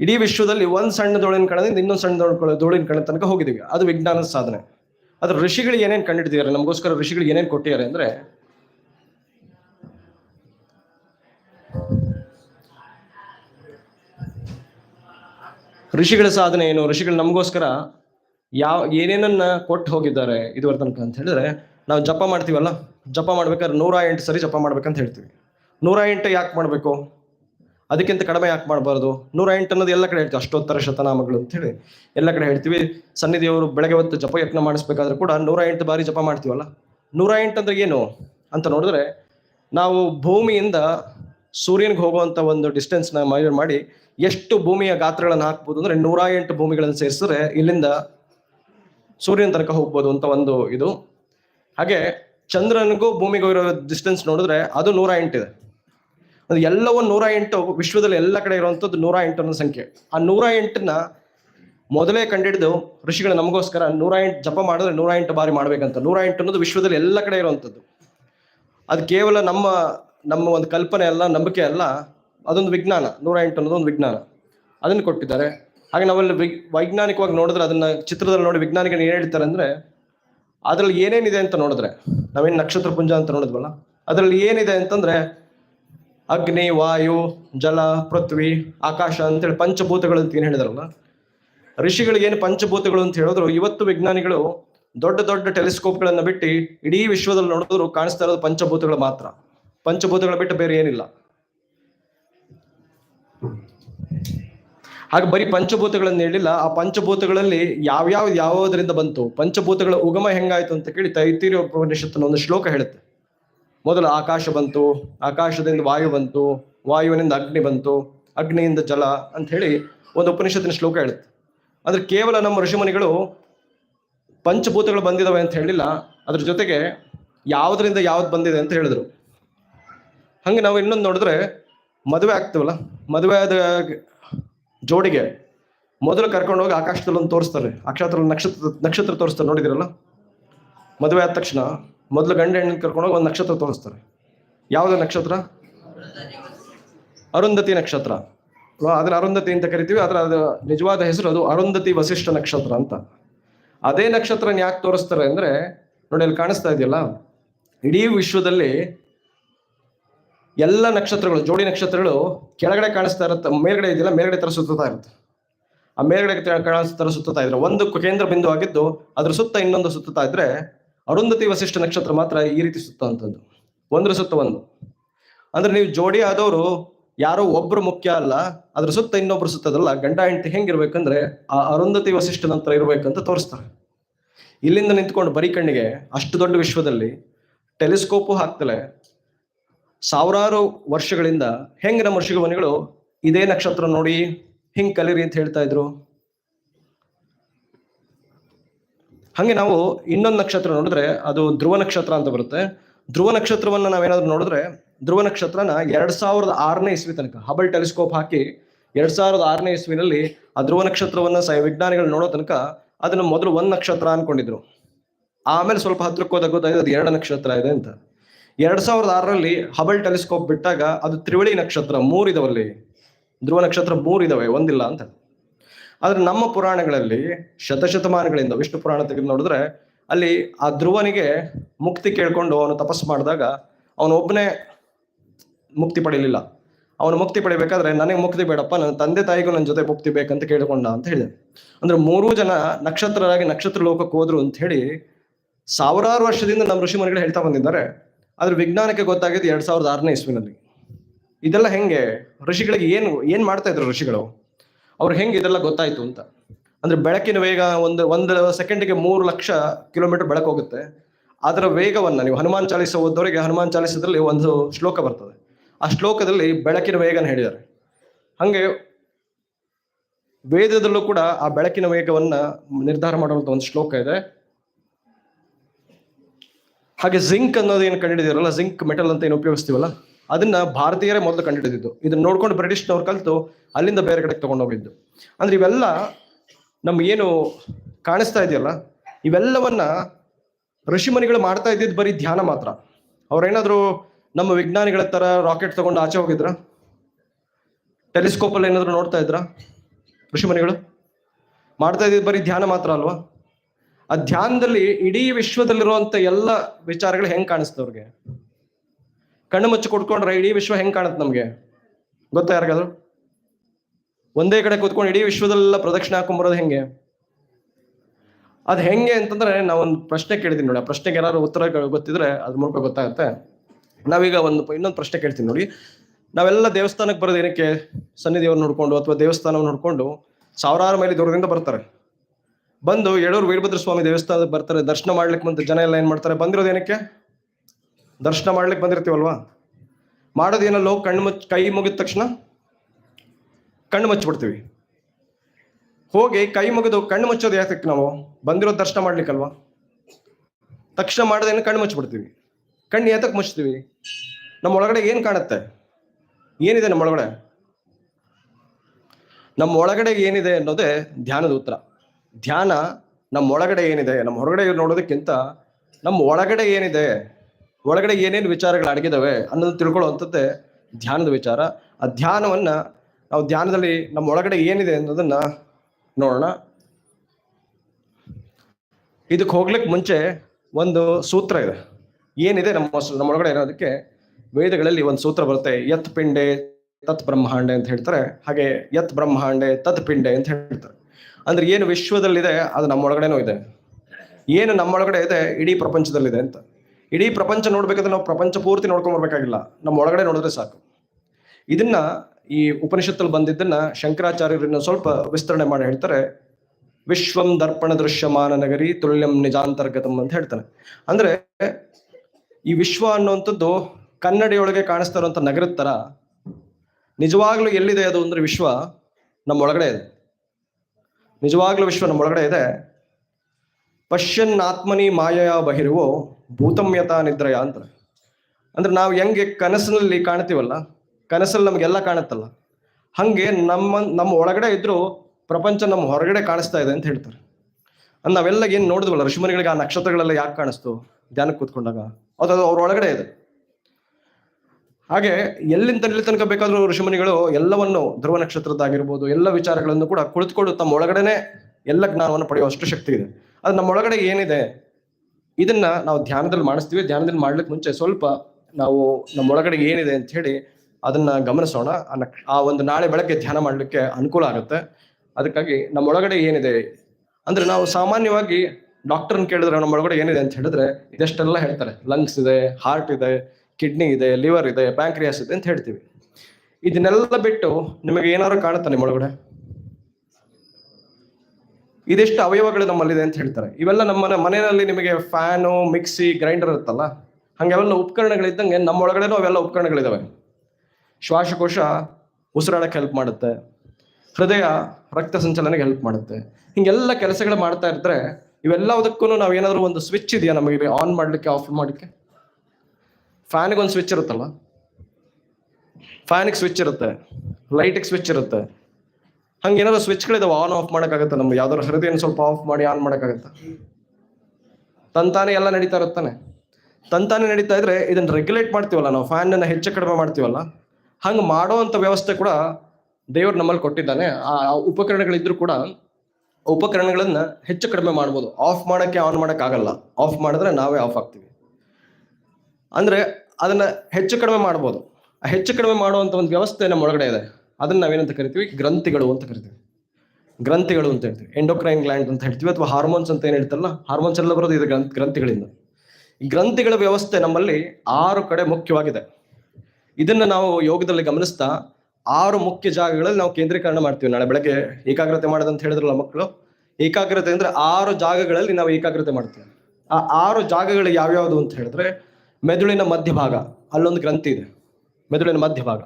ಇಡೀ ವಿಶ್ವದಲ್ಲಿ ಒಂದು ಸಣ್ಣ ಧೂಳಿನ ಕಣದಿಂದ ಇನ್ನೊಂದು ಸಣ್ಣ ಧೂಳ- ಧೂಳಿನ ಕಣ ತನಕ ಹೋಗಿದೀವಿ. ಅದು ವಿಜ್ಞಾನದ ಸಾಧನೆ. ಅದ್ರ ಋಷಿಗಳು ಏನೇನ್ ಕಂಡಿಡಿದಾರೆ ನಮಗೋಸ್ಕರ ಋಷಿಗಳು ಏನೇನ್ ಕೊಟ್ಟಿದ್ದಾರೆ ಅಂದ್ರೆ ಋಷಿಗಳ ಸಾಧನೆ ಏನು? ಋಷಿಗಳು ನಮಗೋಸ್ಕರ ಯಾವ, ಏನೇನನ್ನ ಕೊಟ್ಟು ಹೋಗಿದ್ದಾರೆ ಇದುವರೆ ತನಕ ಅಂತ ಹೇಳಿದ್ರೆ, ನಾವು ಜಪ ಮಾಡ್ತೀವಲ್ಲ? ಜಪ ಮಾಡ್ಬೇಕಾದ್ರೆ ನೂರ ಎಂಟು ಸರಿ ಜಪ ಮಾಡ್ಬೇಕಂತ ಹೇಳ್ತೀವಿ. ನೂರ ಎಂಟು ಯಾಕೆ ಮಾಡಬೇಕು? ಅದಕ್ಕಿಂತ ಕಡಿಮೆ ಯಾಕೆ ಮಾಡಬಾರ್ದು? ನೂರ ಎಂಟು ಅನ್ನೋದು ಎಲ್ಲ ಕಡೆ ಹೇಳ್ತೀವಿ. ಅಷ್ಟೋತ್ತರ ಶತನಾಮಗಳು ಅಂತ ಹೇಳಿ ಎಲ್ಲ ಕಡೆ ಹೇಳ್ತೀವಿ. ಸನ್ನಿಧಿಯವರು ಬೆಳಗ್ಗೆ ಹೊತ್ತು ಜಪ ಯತ್ನ ಮಾಡಿಸ್ಬೇಕಾದ್ರೆ ಕೂಡ ನೂರ ಎಂಟು ಬಾರಿ ಜಪ ಮಾಡ್ತೀವಲ್ಲ? ನೂರ ಎಂಟು ಅಂದ್ರೆ ಏನು ಅಂತ ನೋಡಿದ್ರೆ, ನಾವು ಭೂಮಿಯಿಂದ ಸೂರ್ಯನಿಗೆ ಹೋಗುವಂತ ಒಂದು ಡಿಸ್ಟೆನ್ಸ್ನ measure ಮಾಡಿ ಎಷ್ಟು ಭೂಮಿಯ ಗಾತ್ರಗಳನ್ನು ಹಾಕ್ಬೋದು ಅಂದ್ರೆ ನೂರ ಎಂಟು ಭೂಮಿಗಳನ್ನು ಸೇರಿಸಿದ್ರೆ ಇಲ್ಲಿಂದ ಸೂರ್ಯನ ತನಕ ಹೋಗ್ಬೋದು ಅಂತ ಒಂದು ಇದು. ಹಾಗೆ ಚಂದ್ರನಿಗೂ ಭೂಮಿಗೂ ಇರೋ ಡಿಸ್ಟೆನ್ಸ್ ನೋಡಿದ್ರೆ ಅದು ನೂರ ಇದೆ. ಅದು ಎಲ್ಲವೂ ನೂರ ಎಂಟು ವಿಶ್ವದಲ್ಲಿ ಎಲ್ಲ ಕಡೆ ಇರುವಂಥದ್ದು ನೂರ ಎಂಟು ಅನ್ನೋ ಸಂಖ್ಯೆ. ಆ ನೂರ ಎಂಟನ್ನ ಮೊದಲೇ ಕಂಡಿಡಿದು ಋಷಿಗಳು ನಮಗೋಸ್ಕರ ನೂರ ಎಂಟು ಜಪ ಮಾಡಿದ್ರೆ ನೂರ ಎಂಟು ಬಾರಿ ಮಾಡ್ಬೇಕಂತ. ನೂರ ಎಂಟು ಅನ್ನೋದು ವಿಶ್ವದಲ್ಲಿ ಎಲ್ಲ ಕಡೆ ಇರುವಂಥದ್ದು. ಅದು ಕೇವಲ ನಮ್ಮ ನಮ್ಮ ಒಂದು ಕಲ್ಪನೆ ಅಲ್ಲ, ನಂಬಿಕೆ ಅಲ್ಲ. ಅದೊಂದು ವಿಜ್ಞಾನ, ನೂರ ಎಂಟು ಅನ್ನೋದು ಒಂದು ವಿಜ್ಞಾನ. ಅದನ್ನು ಕೊಟ್ಟಿದ್ದಾರೆ. ಹಾಗೆ ನಾವಲ್ಲಿ ವಿ ವೈಜ್ಞಾನಿಕವಾಗಿ ನೋಡಿದ್ರೆ ಅದನ್ನ ಚಿತ್ರದಲ್ಲಿ ನೋಡಿ ವಿಜ್ಞಾನಿಗಳು ಏನು ಹೇಳ್ತಾರೆ ಅಂದ್ರೆ, ಅದ್ರಲ್ಲಿ ಏನೇನಿದೆ ಅಂತ ನೋಡಿದ್ರೆ, ನಾವೇನು ನಕ್ಷತ್ರ ಪುಂಜ ಅಂತ ನೋಡಿದ್ವಲ್ಲ, ಅದರಲ್ಲಿ ಏನಿದೆ ಅಂತಂದ್ರೆ, ಅಗ್ನಿ, ವಾಯು, ಜಲ, ಪೃಥ್ವಿ, ಆಕಾಶ ಅಂತೇಳಿ ಪಂಚಭೂತಗಳು ಅಂತ ಏನು ಹೇಳಿದಾರಲ್ಲ ಋಷಿಗಳಿಗೆ ಏನು ಪಂಚಭೂತಗಳು ಅಂತ ಹೇಳಿದ್ರು, ಇವತ್ತು ವಿಜ್ಞಾನಿಗಳು ದೊಡ್ಡ ದೊಡ್ಡ ಟೆಲಿಸ್ಕೋಪ್ಗಳನ್ನ ಬಿಟ್ಟು ಇಡೀ ವಿಶ್ವದಲ್ಲಿ ನೋಡಿದ್ರು ಕಾಣಿಸ್ತಾ ಇರೋದು ಪಂಚಭೂತಗಳು ಮಾತ್ರ. ಪಂಚಭೂತಗಳ ಬಿಟ್ಟು ಬೇರೆ ಏನಿಲ್ಲ. ಹಾಗೆ ಬರೀ ಪಂಚಭೂತಗಳನ್ನು ಹೇಳಿಲ್ಲ ಆ ಪಂಚಭೂತಗಳಲ್ಲಿ ಯಾವ್ಯಾವ ಯಾವುದರಿಂದ ಬಂತು? ಪಂಚಭೂತಗಳ ಉಗಮ ಹೆಂಗಾಯ್ತು ಅಂತ ಕೇಳಿ ತೈತಿರಿ ಉಪನಿಷತ್ತಿನ ಒಂದು ಶ್ಲೋಕ ಹೇಳುತ್ತೆ. ಮೊದಲು ಆಕಾಶ ಬಂತು, ಆಕಾಶದಿಂದ ವಾಯು ಬಂತು, ವಾಯುವಿನಿಂದ ಅಗ್ನಿ ಬಂತು, ಅಗ್ನಿಯಿಂದ ಜಲ ಅಂತ ಹೇಳಿ ಒಂದು ಉಪನಿಷತ್ತಿನ ಶ್ಲೋಕ ಹೇಳುತ್ತೆ. ಅಂದ್ರೆ ಕೇವಲ ನಮ್ಮ ಋಷಿಮುನಿಗಳು ಪಂಚಭೂತಗಳು ಬಂದಿದಾವೆ ಅಂತ ಹೇಳಿಲ್ಲ. ಅದ್ರ ಜೊತೆಗೆ ಯಾವುದರಿಂದ ಯಾವ್ದು ಬಂದಿದೆ ಅಂತ ಹೇಳಿದ್ರು. ಹಂಗೆ ನಾವು ಇನ್ನೊಂದು ನೋಡಿದ್ರೆ ಮದುವೆ ಆಗ್ತೀವಲ್ಲ? ಮದುವೆ ಆದ ಜೋಡಿಗೆ. ಮೊದಲು ಕರ್ಕೊಂಡು ಹೋಗಿ ಆಕಾಶದಲ್ಲಿ ಒಂದು ತೋರಿಸ್ತಾರೆ. ಅಕ್ಷತ್ರ ನಕ್ಷತ್ರ ನಕ್ಷತ್ರ ತೋರಿಸ್ತಾರೆ ನೋಡಿದಿರಲ್ಲ ಮದುವೆ ಆದ ತಕ್ಷಣ ಮೊದಲು ಗಂಡ ಹೆಣ್ಣು ಕರ್ಕೊಂಡು ಹೋಗಿ ಒಂದು ನಕ್ಷತ್ರ ತೋರಿಸ್ತಾರೆ. ಯಾವುದು ನಕ್ಷತ್ರ? ಅರುಂಧತಿ ನಕ್ಷತ್ರ? ಅದನ್ನ ಅರುಂಧತಿ ಅಂತ ಕರಿತೀವಿ ಅದರ ಅದು ನಿಜವಾದ ಹೆಸರು ಅದು ಅರುಂಧತಿ ವಸಿಷ್ಠ ನಕ್ಷತ್ರ ಅಂತ. ಅದೇ ನಕ್ಷತ್ರನ ಯಾಕೆ ತೋರಿಸ್ತಾರೆ ಅಂದ್ರೆ, ನೋಡಿ, ಅಲ್ಲಿ ಕಾಣಿಸ್ತಾ ಇದೆಯಲ್ಲ? ಇಡೀ ವಿಶ್ವದಲ್ಲಿ ಎಲ್ಲ ನಕ್ಷತ್ರಗಳು, ಜೋಡಿ ನಕ್ಷತ್ರಗಳು ಕೆಳಗಡೆ ಕಾಣಿಸ್ತಾ ಇರುತ್ತೆ, ಮೇಲ್ಗಡೆ ಇದೆಯಲ್ಲ, ಮೇಲ್ಗಡೆ ತರ ಸುತ್ತಾ ಇರುತ್ತೆ. ಆ ಮೇಲ್ಗಡೆ ತರ ಸುತ್ತಾ ಇದ್ರೆ, ಒಂದು ಕೇಂದ್ರ ಬಿಂದು ಆಗಿದ್ದು, ಅದ್ರ ಸುತ್ತ ಇನ್ನೊಂದು ಸುತ್ತಾ ಇದ್ರೆ, ಅರುಂಧತಿ ವಸಿಷ್ಠ ನಕ್ಷತ್ರ ಮಾತ್ರ ಈ ರೀತಿ ಸುತ್ತುವಂಥದ್ದು. ಒಂದ್ರ ಸುತ್ತ ಒಂದು. ಅಂದ್ರೆ ನೀವು ಜೋಡಿ ಆದವರು ಯಾರೋ ಒಬ್ರು ಮುಖ್ಯ ಅಲ್ಲ, ಅದ್ರ ಸುತ್ತ ಇನ್ನೊಬ್ರು ಸುತ್ತದಲ್ಲ, ಗಂಡ, ಹೆಂಡತಿ ಹೆಂಗಿರ್ಬೇಕಂದ್ರೆ ಆ ಅರುಂಧತಿ ವಸಿಷ್ಠ ನಂತರ ಇರ್ಬೇಕಂತ ತೋರಿಸ್ತಾರೆ. ಇಲ್ಲಿಂದ ನಿಂತ್ಕೊಂಡು ಬರೀ ಕಣ್ಣಿಗೆ, ಅಷ್ಟು ದೊಡ್ಡ ವಿಶ್ವದಲ್ಲಿ ಟೆಲಿಸ್ಕೋಪು ಹಾಕ್ತಲೆ ಸಾವಿರಾರು ವರ್ಷಗಳಿಂದ ಹೆಂಗ ನಮ್ಮ ಋಷಿಮುನಿಗಳು ಇದೇ ನಕ್ಷತ್ರ ನೋಡಿ ಹಿಂಗ್ ಕಲಿರಿ ಅಂತ ಹೇಳ್ತಾ ಇದ್ರು. ಹಂಗೆ ನಾವು ಇನ್ನೊಂದು ನಕ್ಷತ್ರ ನೋಡಿದ್ರೆ ಅದು ಧ್ರುವ ನಕ್ಷತ್ರ ಅಂತ ಬರುತ್ತೆ. ಧ್ರುವ ನಕ್ಷತ್ರವನ್ನ ನಾವೇನಾದ್ರೂ ನೋಡಿದ್ರೆ ಧ್ರುವ ನಕ್ಷತ್ರನ ಎರಡ್ ಸಾವಿರದ ಆರನೇ ಇಸ್ವಿ ತನಕ ಹಬಲ್ ಟೆಲಿಸ್ಕೋಪ್ ಹಾಕಿ ಎರಡ್ ಸಾವಿರದ ಆರನೇ ಇಸ್ವಿನಲ್ಲಿ ಆ ಧ್ರುವ ನಕ್ಷತ್ರವನ್ನ ಸ ವಿಜ್ಞಾನಿಗಳು ನೋಡೋ ತನಕ ಅದನ್ನ ಮೊದಲು ಒಂದ್ ನಕ್ಷತ್ರ ಅನ್ಕೊಂಡಿದ್ರು. ಆಮೇಲೆ ಸ್ವಲ್ಪ ಹತ್ರಕ್ಕೆ ಹೋದಾಗ ಗೊತ್ತಾಯ್ತು ಅದು ಎರಡು ನಕ್ಷತ್ರ ಇದೆ ಅಂತ. ಎರಡ್ ಸಾವಿರದ ಆರರಲ್ಲಿ ಹಬಲ್ ಟೆಲಿಸ್ಕೋಪ್ ಬಿಟ್ಟಾಗ ಅದು ತ್ರಿವಳಿ ನಕ್ಷತ್ರ ಮೂರಿದವಲ್ಲಿ ಧ್ರುವ ನಕ್ಷತ್ರ ಮೂರಿದವೆ ಒಂದಿಲ್ಲ ಅಂತ. ಆದ್ರೆ ನಮ್ಮ ಪುರಾಣಗಳಲ್ಲಿ ಶತಶತಮಾನಗಳಿಂದ ವಿಷ್ಣು ಪುರಾಣ ತೆಗೆದು ನೋಡಿದ್ರೆ ಅಲ್ಲಿ ಆ ಧ್ರುವನಿಗೆ ಮುಕ್ತಿ ಕೇಳ್ಕೊಂಡು ಅವನು ತಪಸ್ಸು ಮಾಡಿದಾಗ ಅವನು ಒಬ್ಬನೇ ಮುಕ್ತಿ ಪಡೀಲಿಲ್ಲ ಅವನು ಮುಕ್ತಿ ಪಡಿಬೇಕಾದ್ರೆ ನನಗೆ ಮುಕ್ತಿ ಬೇಡಪ್ಪ, ನನ್ನ ತಂದೆ ತಾಯಿಗೂ ನನ್ನ ಜೊತೆ ಮುಕ್ತಿ ಬೇಕಂತ ಕೇಳಿಕೊಂಡ ಅಂತ ಹೇಳಿದೆ. ಅಂದ್ರೆ ಮೂರೂ ಜನ ನಕ್ಷತ್ರರಾಗಿ ನಕ್ಷತ್ರ ಲೋಕಕ್ಕೆ ಹೋದ್ರು ಅಂತ ಹೇಳಿ ಸಾವಿರಾರು ವರ್ಷದಿಂದ ನಮ್ಮ ಋಷಿಮುನಿಗಳು ಹೇಳ್ತಾ ಬಂದಿದ್ದಾರೆ ಆದ್ರೆ ವಿಜ್ಞಾನಕ್ಕೆ ಗೊತ್ತಾಗಿದ್ದು ಎರಡ್ ಸಾವಿರದ ಆರನೇ ಇಸ್ವಿನಲ್ಲಿ. ಇದೆಲ್ಲ ಹೆಂಗೆ? ಋಷಿಗಳಿಗೆ ಏನು, ಏನ್ ಮಾಡ್ತಾ ಇದ್ರು ಋಷಿಗಳು? ಅವ್ರು ಹೆಂಗೆ ಇದೆಲ್ಲ ಗೊತ್ತಾಯ್ತು ಅಂತ. ಅಂದ್ರೆ ಬೆಳಕಿನ ವೇಗ ಒಂದು ಒಂದು ಸೆಕೆಂಡಿಗೆ ಮೂರು ಲಕ್ಷ ಕಿಲೋಮೀಟರ್ ಬೆಳಕು ಹೋಗುತ್ತೆ. ಅದರ ವೇಗವನ್ನ ನೀವು ಹನುಮಾನ್ ಚಾಲಿಸ ಓದೋರಿಗೆ ಹನುಮಾನ್ ಚಾಲಿಸದಲ್ಲಿ ಒಂದು ಶ್ಲೋಕ ಬರ್ತದೆ. ಆ ಶ್ಲೋಕದಲ್ಲಿ ಬೆಳಕಿನ ವೇಗನ ಹೇಳಿದ್ದಾರೆ. ಹಂಗೆ ವೇದದಲ್ಲೂ ಕೂಡ ಆ ಬೆಳಕಿನ ವೇಗವನ್ನ ನಿರ್ಧಾರ ಮಾಡುವಂತ ಒಂದು ಶ್ಲೋಕ ಇದೆ. ಹಾಗೆ ಜಿಂಕ್ ಅನ್ನೋದು ಏನು ಕಂಡುಹಿಡಿದಿರಲ್ಲ ಜಿಂಕ್ ಮೆಟಲ್ ಅಂತ ಏನು ಉಪಯೋಗಿಸ್ತೀವಲ್ಲ, ಅದನ್ನ ಭಾರತೀಯರೇ ಮೊದಲು ಕಂಡುಹಿಡಿದಿದ್ದು ಇದನ್ನ ನೋಡ್ಕೊಂಡು ಬ್ರಿಟಿಷ್ನವ್ರು ಕಲಿತು ಅಲ್ಲಿಂದ ಬೇರೆ ಕಡೆಗೆ ತಗೊಂಡೋಗಿದ್ದು ಅಂದ್ರೆ ಇವೆಲ್ಲ ನಮ್ಗೇನು ಕಾಣಿಸ್ತಾ ಇದೆಯಲ್ಲ, ಇವೆಲ್ಲವನ್ನ ಋಷಿಮುನಿಗಳು ಮಾಡ್ತಾ ಇದ್ದಿದ್ದು ಬರೀ ಧ್ಯಾನ ಮಾತ್ರ. ಅವ್ರೇನಾದ್ರು ನಮ್ಮ ವಿಜ್ಞಾನಿಗಳ ತರ ರಾಕೆಟ್ ತಗೊಂಡು ಆಚೆ ಹೋಗಿದ್ರ? ಟೆಲಿಸ್ಕೋಪ್ ಅಲ್ಲಿ ಏನಾದ್ರು ನೋಡ್ತಾ ಇದ್ರ ಋಷಿಮುನಿಗಳು ಮಾಡ್ತಾ ಇದ್ದಿದ್ದು ಬರೀ ಧ್ಯಾನ ಮಾತ್ರ ಅಲ್ವಾ? ಆ ಧ್ಯಾನದಲ್ಲಿ ಇಡೀ ವಿಶ್ವದಲ್ಲಿರುವಂತ ಎಲ್ಲ ವಿಚಾರಗಳು ಹೆಂಗ್ ಕಾಣಿಸ್ತು ಅವ್ರಿಗೆ? ಕಣ್ಣು ಮುಚ್ಚಿ ಕುಟ್ಕೊಂಡ್ರೆ ಇಡೀ ವಿಶ್ವ ಹೆಂಗ್ ಕಾಣುತ್ತೆ ನಮ್ಗೆ? ಗೊತ್ತಾ ಯಾರಿಗಾದ್ರು? ಒಂದೇ ಕಡೆ ಕೂತ್ಕೊಂಡು ಇಡೀ ವಿಶ್ವದಲ್ಲೆಲ್ಲ ಪ್ರದಕ್ಷಿಣೆ ಹಾಕೊಂಡ್ಬರೋದು ಹೆಂಗೆ? ಅದ್ ಹೆಂಗೆ ಅಂತಂದ್ರೆ ನಾವೊಂದು ಪ್ರಶ್ನೆ ಕೇಳಿದೀನಿ ನೋಡಿ. ಆ ಪ್ರಶ್ನೆಗೆ ಏನಾದ್ರು ಉತ್ತರ ಗೊತ್ತಿದ್ರೆ ಅದ್ರ ಮೂಲಕ ಗೊತ್ತಾಗುತ್ತೆ. ನಾವೀಗ ಒಂದು ಇನ್ನೊಂದು ಪ್ರಶ್ನೆ ಕೇಳ್ತೀನಿ ನೋಡಿ. ನಾವೆಲ್ಲ ದೇವಸ್ಥಾನಕ್ಕೆ ಬರೋದು ಏನಕ್ಕೆ ಸನ್ನಿಧಿಯವ್ರು ನೋಡ್ಕೊಂಡು ಅಥವಾ ದೇವಸ್ಥಾನವನ್ನು ನೋಡ್ಕೊಂಡು ಸಾವಿರಾರು ಮೈಲಿ ದೂರದಿಂದ ಬರ್ತಾರೆ. ಬಂದು ಯಡೂರು ವೀರಭದ್ರ ಸ್ವಾಮಿ ದೇವಸ್ಥಾನದ ಬರ್ತಾರೆ, ದರ್ಶನ ಮಾಡ್ಲಿಕ್ಕೆ ಬಂದು ಜನ ಎಲ್ಲ ಏನ್ ಮಾಡ್ತಾರೆ? ಬಂದಿರೋದು ಏನಕ್ಕೆ? ದರ್ಶನ ಮಾಡ್ಲಿಕ್ಕೆ ಬಂದಿರ್ತೀವಲ್ವಾ? ಮಾಡೋದು ಲೋಕ ಕಣ್ಣು ಮುಚ್ಚ, ಕೈ ಮುಗಿದ ತಕ್ಷಣ ಕಣ್ಣು ಮುಚ್ಚಿಬಿಡ್ತೀವಿ. ಹೋಗಿ ಕೈ ಮುಗಿದು ಕಣ್ಣು ಮುಚ್ಚೋದು ಯಾತಕ್ಕೆ ನಾವು? ಬಂದಿರೋ ದರ್ಶನ ಮಾಡ್ಲಿಕ್ಕಲ್ವಾ? ತಕ್ಷಣ ಮಾಡೋದೇನು ಕಣ್ಣು ಮುಚ್ಚಿಬಿಡ್ತೀವಿ. ಕಣ್ಣು ಯಾತಕ್ಕೆ ಮುಚ್ತೀವಿ ನಮ್ಮ ಒಳಗಡೆ ಏನು ಕಾಣುತ್ತೆ? ಏನಿದೆ ನಮ್ಮ ಒಳಗಡೆ? ನಮ್ಮ ಒಳಗಡೆ ಏನಿದೆ ಅನ್ನೋದೇ ಧ್ಯಾನದ ಉತ್ತರ. ಧ್ಯಾನ ನಮ್ಮ ಒಳಗಡೆ ಏನಿದೆ? ನಮ್ಮ ಹೊರಗಡೆ ನೋಡೋದಕ್ಕಿಂತ ನಮ್ಮ ಒಳಗಡೆ ಏನಿದೆ? ಒಳಗಡೆ ಏನೇನು ವಿಚಾರಗಳು ಅಡಗಿದಾವೆ ಅನ್ನೋದು ತಿಳ್ಕೊಳ್ಳುವಂಥದ್ದೇ ಧ್ಯಾನದ ವಿಚಾರ. ಆ ಧ್ಯಾನವನ್ನ ನಾವು ಧ್ಯಾನದಲ್ಲಿ ನಮ್ಮ ಒಳಗಡೆ ಏನಿದೆ ಅನ್ನೋದನ್ನ ನೋಡೋಣ. ಇದಕ್ಕೆ ಹೋಗ್ಲಿಕ್ಕೆ ಮುಂಚೆ ಒಂದು ಸೂತ್ರ ಇದೆ. ಏನಿದೆ ನಮ್ಮ ನಮ್ಮ ಒಳಗಡೆ ಇರೋದಕ್ಕೆ ವೇದಗಳಲ್ಲಿ ಒಂದು ಸೂತ್ರ ಬರುತ್ತೆ. ಯತ್ ಪಿಂಡೆ ತತ್ ಬ್ರಹ್ಮಾಂಡೆ ಅಂತ ಹೇಳ್ತಾರೆ. ಹಾಗೆ ಯತ್ ಬ್ರಹ್ಮಾಂಡೆ ತತ್ ಪಿಂಡೆ ಅಂತ ಹೇಳ್ತಾರೆ. ಅಂದ್ರೆ ಏನು ವಿಶ್ವದಲ್ಲಿದೆ, ಅದು ನಮ್ಮ ಒಳಗಡೆನೂ ಇದೆ. ಏನು ನಮ್ಮೊಳಗಡೆ ಇದೆ, ಇಡೀ ಪ್ರಪಂಚದಲ್ಲಿದೆ ಅಂತ. ಇಡೀ ಪ್ರಪಂಚ ನೋಡ್ಬೇಕಾದ್ರೆ ನಾವು ಪ್ರಪಂಚ ಪೂರ್ತಿ ನೋಡ್ಕೊಂಡ್ ಬರ್ಬೇಕಾಗಿಲ್ಲ ನಮ್ಮ ಒಳಗಡೆ ನೋಡಿದ್ರೆ ಸಾಕು. ಇದನ್ನ ಈ ಉಪನಿಷತ್ತಲ್ಲಿ ಬಂದಿದ್ದನ್ನ ಶಂಕರಾಚಾರ್ಯರನ್ನ ಸ್ವಲ್ಪ ವಿಸ್ತರಣೆ ಮಾಡಿ ಹೇಳ್ತಾರೆ. ವಿಶ್ವಂ ದರ್ಪಣ ದೃಶ್ಯಮಾನ ನಗರಿ ತುಲ್ಯಂ ನಿಜಾಂತರ್ಗತಂ ಅಂತ ಹೇಳ್ತಾನೆ. ಅಂದ್ರೆ ಈ ವಿಶ್ವ ಅನ್ನುವಂಥದ್ದು ಕನ್ನಡಿಯೊಳಗೆ ಕಾಣಿಸ್ತಾ ಇರುವಂತ ನಗರದ ತರ ನಿಜವಾಗ್ಲೂ ಎಲ್ಲಿದೆ ಅದು ಅಂದ್ರೆ ವಿಶ್ವ? ನಮ್ಮ ಒಳಗಡೆ ಇದೆ. ನಿಜವಾಗ್ಲೂ ವಿಶ್ವ ನಮ್ಮ ಒಳಗಡೆ ಇದೆ. ಪಶ್ಯನ್ ಆತ್ಮನಿ ಮಾಯಯ ಬಹಿರುವು ಭೂತಮ್ಯತ ನಿದ್ರಯ ಅಂತ. ಅಂದ್ರೆ ನಾವು ಹೆಂಗೆ ಕನಸಿನಲ್ಲಿ ಕಾಣ್ತೀವಲ್ಲ, ಕನಸಲ್ಲಿ ನಮಗೆಲ್ಲ ಕಾಣುತ್ತಲ್ಲ, ಹಂಗೆ ನಮ್ಮ ನಮ್ಮ ಒಳಗಡೆ ಇದ್ರೂ ಪ್ರಪಂಚ ನಮ್ಮ ಹೊರಗಡೆ ಕಾಣಿಸ್ತಾ ಇದೆ ಅಂತ ಹೇಳ್ತಾರೆ. ಅಂದ್ರೆ ನಾವೆಲ್ಲ ಏನು ನೋಡಿದ್ವಲ್ಲ, ಋಷಿಮುನಿಗಳಿಗೆ ಆ ನಕ್ಷತ್ರಗಳೆಲ್ಲ ಯಾಕೆ ಕಾಣಿಸ್ತು? ಧ್ಯಾನಕ್ಕೆ ಕೂತ್ಕೊಂಡಾಗ. ಅದು ಅವ್ರ ಒಳಗಡೆ ಇದೆ. ಹಾಗೆ ಎಲ್ಲಿಂದ ಎಲ್ಲಿ ತನಕ ಬೇಕಾದರೂ ಋಷಿಮುನಿಗಳು ಎಲ್ಲವನ್ನು ಧ್ರುವ ನಕ್ಷತ್ರದ್ದಾಗಿರ್ಬೋದು, ಎಲ್ಲ ವಿಚಾರಗಳನ್ನು ಕೂಡ ಕುಳಿತುಕೊಂಡು ತಮ್ಮ ಒಳಗಡೆನೆ ಎಲ್ಲ ಜ್ಞಾನವನ್ನು ಪಡೆಯುವಷ್ಟು ಶಕ್ತಿ ಇದೆ. ಅದು ನಮ್ಮ ಒಳಗಡೆ ಏನಿದೆ, ಇದನ್ನ ನಾವು ಧ್ಯಾನದಲ್ಲಿ ಮಾಡಿಸ್ತೀವಿ. ಧ್ಯಾನದಲ್ಲಿ ಮಾಡ್ಲಿಕ್ಕೆ ಮುಂಚೆ ಸ್ವಲ್ಪ ನಾವು ನಮ್ಮ ಒಳಗಡೆ ಏನಿದೆ ಅಂತ ಹೇಳಿ ಅದನ್ನ ಗಮನಿಸೋಣ. ಆ ಒಂದು ನಾಳೆ ಬೆಳಗ್ಗೆ ಧ್ಯಾನ ಮಾಡಲಿಕ್ಕೆ ಅನುಕೂಲ ಆಗುತ್ತೆ. ಅದಕ್ಕಾಗಿ ನಮ್ಮ ಒಳಗಡೆ ಏನಿದೆ, ಅಂದ್ರೆ ನಾವು ಸಾಮಾನ್ಯವಾಗಿ ಡಾಕ್ಟರ್ನ ಕೇಳಿದ್ರೆ ನಮ್ಮ ಒಳಗಡೆ ಏನಿದೆ ಅಂತ ಹೇಳಿದ್ರೆ ಇದೆಷ್ಟೆಲ್ಲ ಹೇಳ್ತಾರೆ. ಲಂಗ್ಸ್ ಇದೆ ಹಾರ್ಟ್ ಇದೆ ಕಿಡ್ನಿ ಇದೆ ಲಿವರ್ ಇದೆ ಬ್ಯಾಂಕ್ರಿಯಾಸ್ ಇದೆ ಅಂತ ಹೇಳ್ತೀವಿ. ಇದನ್ನೆಲ್ಲ ಬಿಟ್ಟು ನಿಮಗೆ ಏನಾದ್ರು ಕಾಣುತ್ತಾ ನಿಮ್ಮ ಒಳಗಡೆ ಇದೆಷ್ಟು ಅವಯವಗಳು ನಮ್ಮಲ್ಲಿದೆ ಅಂತ ಹೇಳ್ತಾರೆ. ಇವೆಲ್ಲ ನಮ್ಮ ಮನೆ- ಮನೆಯಲ್ಲಿ ನಿಮಗೆ ಫ್ಯಾನು ಮಿಕ್ಸಿ ಗ್ರೈಂಡರ್ ಇರುತ್ತಲ್ಲ, ಹಂಗೆಲ್ಲ ಉಪಕರಣಗಳಿದ್ದಂಗೆ ನಮ್ಮ ಒಳಗಡೆನೂ ಅವೆಲ್ಲ ಉಪಕರಣಗಳಿದಾವೆ. ಶ್ವಾಸಕೋಶ ಉಸಿರಾಡಕ್ಕೆ ಹೆಲ್ಪ್ ಮಾಡುತ್ತೆ. ಹೃದಯ ರಕ್ತ ಸಂಚಲನೆಗೆ ಹೆಲ್ಪ್ ಮಾಡುತ್ತೆ. ಹಿಂಗೆಲ್ಲ ಕೆಲಸಗಳು ಮಾಡ್ತಾ ಇದ್ರೆ ಇವೆಲ್ಲದಕ್ಕೂ ನಾವು ಏನಾದರೂ ಒಂದು ಸ್ವಿಚ್ ಇದೆಯಾ ನಮಗೆ ಆನ್ ಮಾಡ್ಲಿಕ್ಕೆ ಆಫ್ ಮಾಡ್ಲಿಕ್ಕೆ? ಫ್ಯಾನಿಗೆ ಒಂದು ಸ್ವಿಚ್ ಇರುತ್ತಲ್ಲ ಫ್ಯಾನಿಗೆ ಸ್ವಿಚ್ ಇರುತ್ತೆ. ಲೈಟಿಗೆ ಸ್ವಿಚ್ ಇರುತ್ತೆ. ಹಂಗೆ ಏನಾದ್ರು ಸ್ವಿಚ್ಗಳಿದಾವೆ ಆನ್ ಆಫ್ ಮಾಡೋಕ್ಕಾಗತ್ತೆ ನಮ್ಗೆ? ಯಾವ್ದಾದ್ರು ಹೃದಯನ ಸ್ವಲ್ಪ ಆಫ್ ಮಾಡಿ ಆನ್ ಮಾಡೋಕ್ಕಾಗತ್ತೆ? ತಂತಾನೆ ಎಲ್ಲ ನಡೀತಾ ಇರುತ್ತಾನೆ. ತಂತಾನೆ ನಡೀತಾ ಇದ್ರೆ ಇದನ್ನ ರೆಗ್ಯುಲೇಟ್ ಮಾಡ್ತೀವಲ್ಲ ನಾವು? ಫ್ಯಾನ್ ಹೆಚ್ಚು ಕಡಿಮೆ ಮಾಡ್ತೀವಲ್ಲ? ಹಂಗೆ ಮಾಡೋವಂಥ ವ್ಯವಸ್ಥೆ ಕೂಡ ದೇವ್ರು ನಮ್ಮಲ್ಲಿ ಕೊಟ್ಟಿದ್ದಾನೆ. ಆ ಉಪಕರಣಗಳಿದ್ರು ಕೂಡ ಉಪಕರಣಗಳನ್ನ ಹೆಚ್ಚು ಕಡಿಮೆ ಮಾಡ್ಬೋದು. ಆಫ್ ಮಾಡೋಕ್ಕೆ ಆನ್ ಮಾಡಕ್ ಆಗಲ್ಲ ಆಫ್ ಮಾಡಿದ್ರೆ ನಾವೇ ಆಫ್ ಆಗ್ತೀವಿ. ಅಂದ್ರೆ ಅದನ್ನ ಹೆಚ್ಚು ಕಡಿಮೆ ಮಾಡ್ಬೋದು. ಆ ಹೆಚ್ಚು ಕಡಿಮೆ ಮಾಡುವಂತ ಒಂದು ವ್ಯವಸ್ಥೆ ನಮ್ಮ ಒಳಗಡೆ ಇದೆ. ಅದನ್ನ ನಾವೇನಂತ ಕರಿತೀವಿ? ಗ್ರಂಥಿಗಳು ಅಂತ ಕರಿತೀವಿ. ಗ್ರಂಥಿಗಳು ಅಂತ ಹೇಳ್ತೀವಿ. ಎಂಡೋಕ್ರೈನ್ ಗ್ಲ್ಯಾಂಡ್ ಅಂತ ಹೇಳ್ತೀವಿ. ಅಥವಾ ಹಾರ್ಮೋನ್ಸ್ ಅಂತ ಏನ್ ಹೇಳ್ತಾರಲ್ಲ ಹಾರ್ಮೋನ್ಸ್ ಎಲ್ಲ ಬರೋದು ಇದು ಗ್ರಂಥ, ಗ್ರಂಥಿಗಳಿಂದ. ಈ ಗ್ರಂಥಿಗಳ ವ್ಯವಸ್ಥೆ ನಮ್ಮಲ್ಲಿ ಆರು ಕಡೆ ಮುಖ್ಯವಾಗಿದೆ. ಇದನ್ನ ನಾವು ಯೋಗದಲ್ಲಿ ಗಮನಿಸ್ತಾ ಆರು ಮುಖ್ಯ ಜಾಗಗಳಲ್ಲಿ ನಾವು ಕೇಂದ್ರೀಕರಣ ಮಾಡ್ತೀವಿ. ನಾಳೆ ಬೆಳಗ್ಗೆ ಏಕಾಗ್ರತೆ ಮಾಡೋದಂತ ಹೇಳಿದ್ರಲ್ಲ ಮಕ್ಕಳು ಏಕಾಗ್ರತೆ ಅಂದ್ರೆ ಆರು ಜಾಗಗಳಲ್ಲಿ ನಾವು ಏಕಾಗ್ರತೆ ಮಾಡ್ತೀವಿ. ಆ ಆರು ಜಾಗಗಳು ಯಾವ್ಯಾವುದು ಅಂತ ಹೇಳಿದ್ರೆ ಮೆದುಳಿನ ಮಧ್ಯಭಾಗ, ಅಲ್ಲೊಂದು ಗ್ರಂಥಿ ಇದೆ. ಮೆದುಳಿನ ಮಧ್ಯಭಾಗ.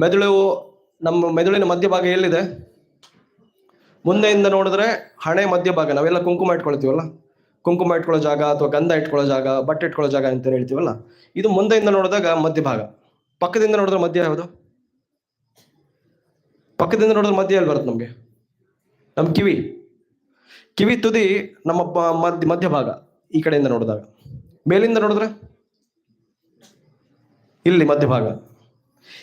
ಮೆದುಳು ನಮ್ಮ ಮೆದುಳಿನ ಮಧ್ಯಭಾಗ ಎಲ್ಲಿದೆ? ಮುಂದೆಯಿಂದ ನೋಡಿದ್ರೆ ಹಣೆ ಮಧ್ಯಭಾಗ, ನಾವೆಲ್ಲ ಕುಂಕುಮ ಇಟ್ಕೊಳ್ತೀವಲ್ಲ? ಕುಂಕುಮ ಇಟ್ಕೊಳ್ಳೋ ಜಾಗ ಅಥವಾ ಗಂಧ ಇಟ್ಕೊಳ್ಳೋ ಜಾಗ, ಬಟ್ಟೆ ಇಟ್ಕೊಳ್ಳೋ ಜಾಗ ಅಂತ ಹೇಳ್ತೀವಲ್ಲ? ಇದು ಮುಂದೆಯಿಂದ ನೋಡಿದಾಗ ಮಧ್ಯಭಾಗ. ಪಕ್ಕದಿಂದ ನೋಡಿದ್ರೆ ಮಧ್ಯ ಯಾವುದು? ಪಕ್ಕದಿಂದ ನೋಡಿದ್ರೆ ಮಧ್ಯ ಎಲ್ಲಿ ಬರುತ್ತೆ ನಮಗೆ? ನಮ್ಮ ಕಿವಿ. ಕಿವಿ ತುದಿ ನಮ್ಮ ಮಧ್ಯ ಮಧ್ಯಭಾಗ ಈ ಕಡೆಯಿಂದ ನೋಡಿದಾಗ. ಮೇಲಿಂದ ನೋಡಿದ್ರೆ? ಇಲ್ಲಿ ಮಧ್ಯಭಾಗ.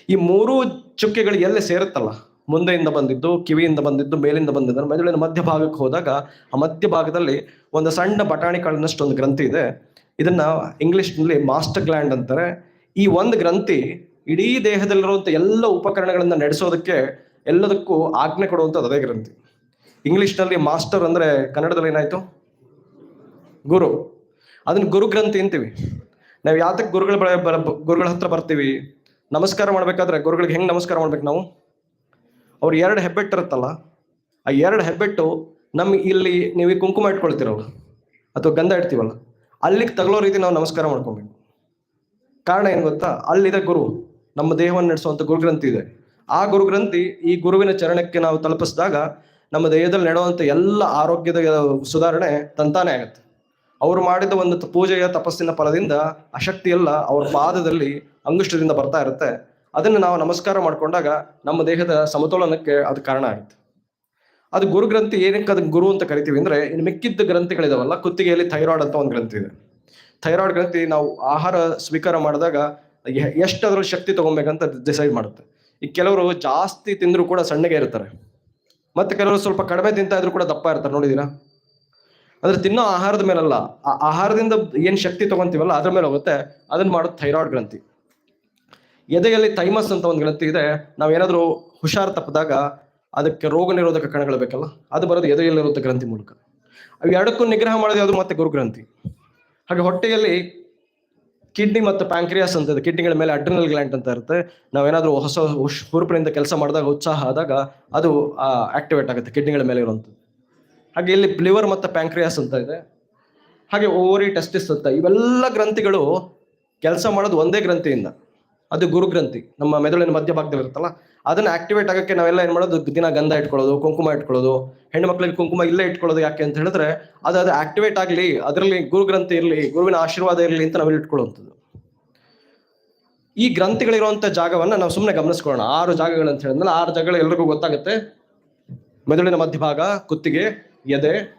ಈ ಮೂರು ಚುಕ್ಕೆಗಳು ಎಲ್ಲಿ ಸೇರುತ್ತಲ್ಲ? ಮುಂದೆಯಿಂದ ಬಂದಿದ್ದು, ಕಿವಿಯಿಂದ ಬಂದಿದ್ದು, ಮೇಲಿಂದ ಬಂದಿದ್ದು. ಮೆದುಳಿನ ಮಧ್ಯಭಾಗಕ್ಕೆ ಹೋದಾಗ ಆ ಮಧ್ಯಭಾಗದಲ್ಲಿ ಒಂದು ಸಣ್ಣ ಬಟಾಣಿ ಕಾಳಿನಷ್ಟು ಒಂದು ಗ್ರಂಥಿ ಇದೆ. ಇದನ್ನ ಇಂಗ್ಲಿಷ್ನಲ್ಲಿ ಮಾಸ್ಟರ್ ಗ್ಲ್ಯಾಂಡ್ ಅಂತಾರೆ. ಈ ಒಂದು ಗ್ರಂಥಿ ಇಡೀ ದೇಹದಲ್ಲಿರುವಂಥ ಎಲ್ಲ ಉಪಕರಣಗಳನ್ನ ನಡೆಸೋದಕ್ಕೆ ಎಲ್ಲದಕ್ಕೂ ಆಜ್ಞೆ ಕೊಡುವಂಥದ್ದು ಅದೇ ಗ್ರಂಥಿ. ಇಂಗ್ಲಿಷ್ನಲ್ಲಿ ಮಾಸ್ಟರ್ ಅಂದ್ರೆ ಕನ್ನಡದಲ್ಲಿ ಏನಾಯ್ತು? ಗುರು. ಅದನ್ನ ಗುರು ಗ್ರಂಥಿ ಅಂತೀವಿ. ನಾವು ಯಾತಕ್ಕೆ ಗುರುಗಳ ಬಳ ಗುರುಗಳ ಹತ್ರ ಬರ್ತೀವಿ, ನಮಸ್ಕಾರ ಮಾಡ್ಬೇಕಾದ್ರೆ ಗುರುಗಳಿಗೆ ಹೆಂಗ್ ನಮಸ್ಕಾರ ಮಾಡ್ಬೇಕು ನಾವು? ಅವ್ರು ಎರಡು ಹೆಬ್ಬೆಟ್ಟು ಇರುತ್ತಲ್ಲ, ಆ ಎರಡು ಹೆಬ್ಬೆಟ್ಟು ನಮ್ ಇಲ್ಲಿ ನೀವು ಕುಂಕುಮ ಇಟ್ಕೊಳ್ತಿರಲ್ಲ ಅಥವಾ ಗಂಧ ಇಡ್ತೀವಲ್ಲ, ಅಲ್ಲಿಗೆ ತಗಲೋ ರೀತಿ ನಾವು ನಮಸ್ಕಾರ ಮಾಡ್ಕೊಬೇಕು. ಕಾರಣ ಏನು ಗೊತ್ತಾ? ಅಲ್ಲಿದೆ ಗುರು, ನಮ್ಮ ದೇಹವನ್ನು ನಡೆಸುವಂಥ ಗುರುಗ್ರಂಥಿ ಇದೆ. ಆ ಗುರುಗ್ರಂಥಿ ಈ ಗುರುವಿನ ಚರಣಕ್ಕೆ ನಾವು ತಲುಪಿಸಿದಾಗ ನಮ್ಮ ದೇಹದಲ್ಲಿ ನಡೆಯುವಂತ ಎಲ್ಲ ಆರೋಗ್ಯದ ಸುಧಾರಣೆ ತಂತಾನೆ ಆಗುತ್ತೆ. ಅವರು ಮಾಡಿದ ಒಂದು ಪೂಜೆಯ ತಪಸ್ಸಿನ ಫಲದಿಂದ ಆ ಶಕ್ತಿ ಎಲ್ಲ ಅವ್ರ ಪಾದದಲ್ಲಿ ಅಂಗುಷ್ಟದಿಂದ ಬರ್ತಾ ಇರುತ್ತೆ. ಅದನ್ನು ನಾವು ನಮಸ್ಕಾರ ಮಾಡಿಕೊಂಡಾಗ ನಮ್ಮ ದೇಹದ ಸಮತೋಲನಕ್ಕೆ ಅದು ಕಾರಣ ಆಯಿತು ಅದು ಗುರು ಗ್ರಂಥಿ ಏನಕ್ಕೆ ಅದಕ್ಕೆ ಗುರು ಅಂತ ಕರಿತೀವಿ ಅಂದ್ರೆ, ಇನ್ನು ಮಿಕ್ಕಿದ್ದ ಗ್ರಂಥಿಗಳಿದಾವಲ್ಲ, ಕುತ್ತಿಗೆಯಲ್ಲಿ ಥೈರಾಯ್ಡ್ ಅಂತ ಒಂದು ಗ್ರಂಥಿ ಇದೆ. ಥೈರಾಯ್ಡ್ ಗ್ರಂಥಿ ನಾವು ಆಹಾರ ಸ್ವೀಕಾರ ಮಾಡಿದಾಗ ಎಷ್ಟು ಅದ್ರಲ್ಲಿ ಶಕ್ತಿ ತಗೊಬೇಕಂತ ಡಿಸೈಡ್ ಮಾಡುತ್ತೆ. ಈ ಕೆಲವರು ಜಾಸ್ತಿ ತಿಂದರೂ ಕೂಡ ಸಣ್ಣಗೆ ಇರ್ತಾರೆ. ಮತ್ತೆ ಕೆಲವರು ಸ್ವಲ್ಪ ಕಡಿಮೆ ತಿಂತಾ ಇದ್ರು ಕೂಡ ದಪ್ಪ ಇರ್ತಾರೆ. ನೋಡಿದೀರಾ ಅಂದ್ರೆ ತಿನ್ನೋ ಆಹಾರದ ಮೇಲಲ್ಲ, ಆ ಆಹಾರದಿಂದ ಏನ್ ಶಕ್ತಿ ತಗೊಂತೀವಲ್ಲ ಅದ್ರ ಮೇಲೆ ಹೋಗುತ್ತೆ. ಅದನ್ನ ಮಾಡೋದು ಥೈರಾಯ್ಡ್ ಗ್ರಂಥಿ. ಎದೆಯಲ್ಲಿ ಥೈಮಸ್ ಅಂತ ಒಂದು ಗ್ರಂಥಿ ಇದೆ. ನಾವೇನಾದ್ರೂ ಹುಷಾರು ತಪ್ಪಿದಾಗ ಅದಕ್ಕೆ ರೋಗ ನಿರೋಧಕ ಕಣಗಳು ಬೇಕಲ್ಲ, ಅದು ಬರೋದು ಎದೆಯಲ್ಲಿರುವಂಥ ಗ್ರಂಥಿ ಮೂಲಕ. ಅವು ಎರಡಕ್ಕೂ ನಿಗ್ರಹ ಮಾಡೋದು ಯಾವುದು ಮತ್ತೆ ಗುರುಗ್ರಂಥಿ ಹಾಗೆ ಹೊಟ್ಟೆಯಲ್ಲಿ ಕಿಡ್ನಿ ಮತ್ತು ಪ್ಯಾಂಕ್ರಿಯಾಸ್ ಅಂತ ಇದೆ. ಕಿಡ್ನಿಗಳ ಮೇಲೆ ಅಡ್ರಿನಲ್ ಗ್ಲ್ಯಾಂಡ್ ಅಂತ ಇರುತ್ತೆ. ನಾವೇನಾದ್ರೂ ಹೊಸ ಹುರುಪಿನಿಂದ ಕೆಲಸ ಮಾಡಿದಾಗ, ಉತ್ಸಾಹ ಆದಾಗ ಅದು ಆಕ್ಟಿವೇಟ್ ಆಗುತ್ತೆ ಕಿಡ್ನಿಗಳ ಮೇಲೆ ಇರುವಂಥದ್ದು. ಹಾಗೆ ಇಲ್ಲಿ ಲಿವರ್ ಮತ್ತು ಪ್ಯಾಂಕ್ರಿಯಾಸ್ ಅಂತ ಇದೆ. ಹಾಗೆ ಓವರಿ ಟೆಸ್ಟಿಸ್ ಅಂತ. ಇವೆಲ್ಲ ಗ್ರಂಥಿಗಳು ಕೆಲಸ ಮಾಡೋದು ಒಂದೇ ಗ್ರಂಥಿಯಿಂದ. ಅದು ಗುರು ಗ್ರಂಥಿ. ನಮ್ಮ ಮೆದುಳಿನ ಮಧ್ಯಭಾಗದಲ್ಲಿ ಇರುತ್ತಲ್ಲ, ಅದನ್ನ ಆಕ್ಟಿವೇಟ್ ಆಗೋಕ್ಕೆ ನಾವೆಲ್ಲ ಏನು ಮಾಡೋದು? ದಿನ ಗಂಧ ಇಟ್ಕೊಳ್ಳೋದು, ಕುಂಕುಮ ಇಟ್ಕೊಳ್ಳೋದು, ಹೆಣ್ಣು ಮಕ್ಕಳಿಗೆ ಕುಂಕುಮ ಇಲ್ಲೇ ಇಟ್ಕೊಳ್ಳೋದು ಯಾಕೆ ಅಂತ ಹೇಳಿದ್ರೆ, ಅದು ಅದು ಆಕ್ಟಿವೇಟ್ ಆಗಲಿ, ಅದರಲ್ಲಿ ಗುರು ಗ್ರಂಥಿ ಇರಲಿ, ಗುರುವಿನ ಆಶೀರ್ವಾದ ಇರಲಿ ಅಂತ ನಾವು ಇಟ್ಕೊಳ್ಳುವಂಥದ್ದು. ಈ ಗ್ರಂಥಿಗಳಿರುವಂಥ ಜಾಗವನ್ನು ನಾವು ಸುಮ್ಮನೆ ಗಮನಿಸ್ಕೊಳ್ಳೋಣ. ಆರು ಜಾಗಗಳು ಅಂತ ಹೇಳಿದ್ಮೇಲೆ ಆರು ಜಾಗಗಳು ಎಲ್ರಿಗೂ ಗೊತ್ತಾಗುತ್ತೆ. ಮೆದುಳಿನ ಮಧ್ಯಭಾಗ, ಕುತ್ತಿಗೆ ಎದೆ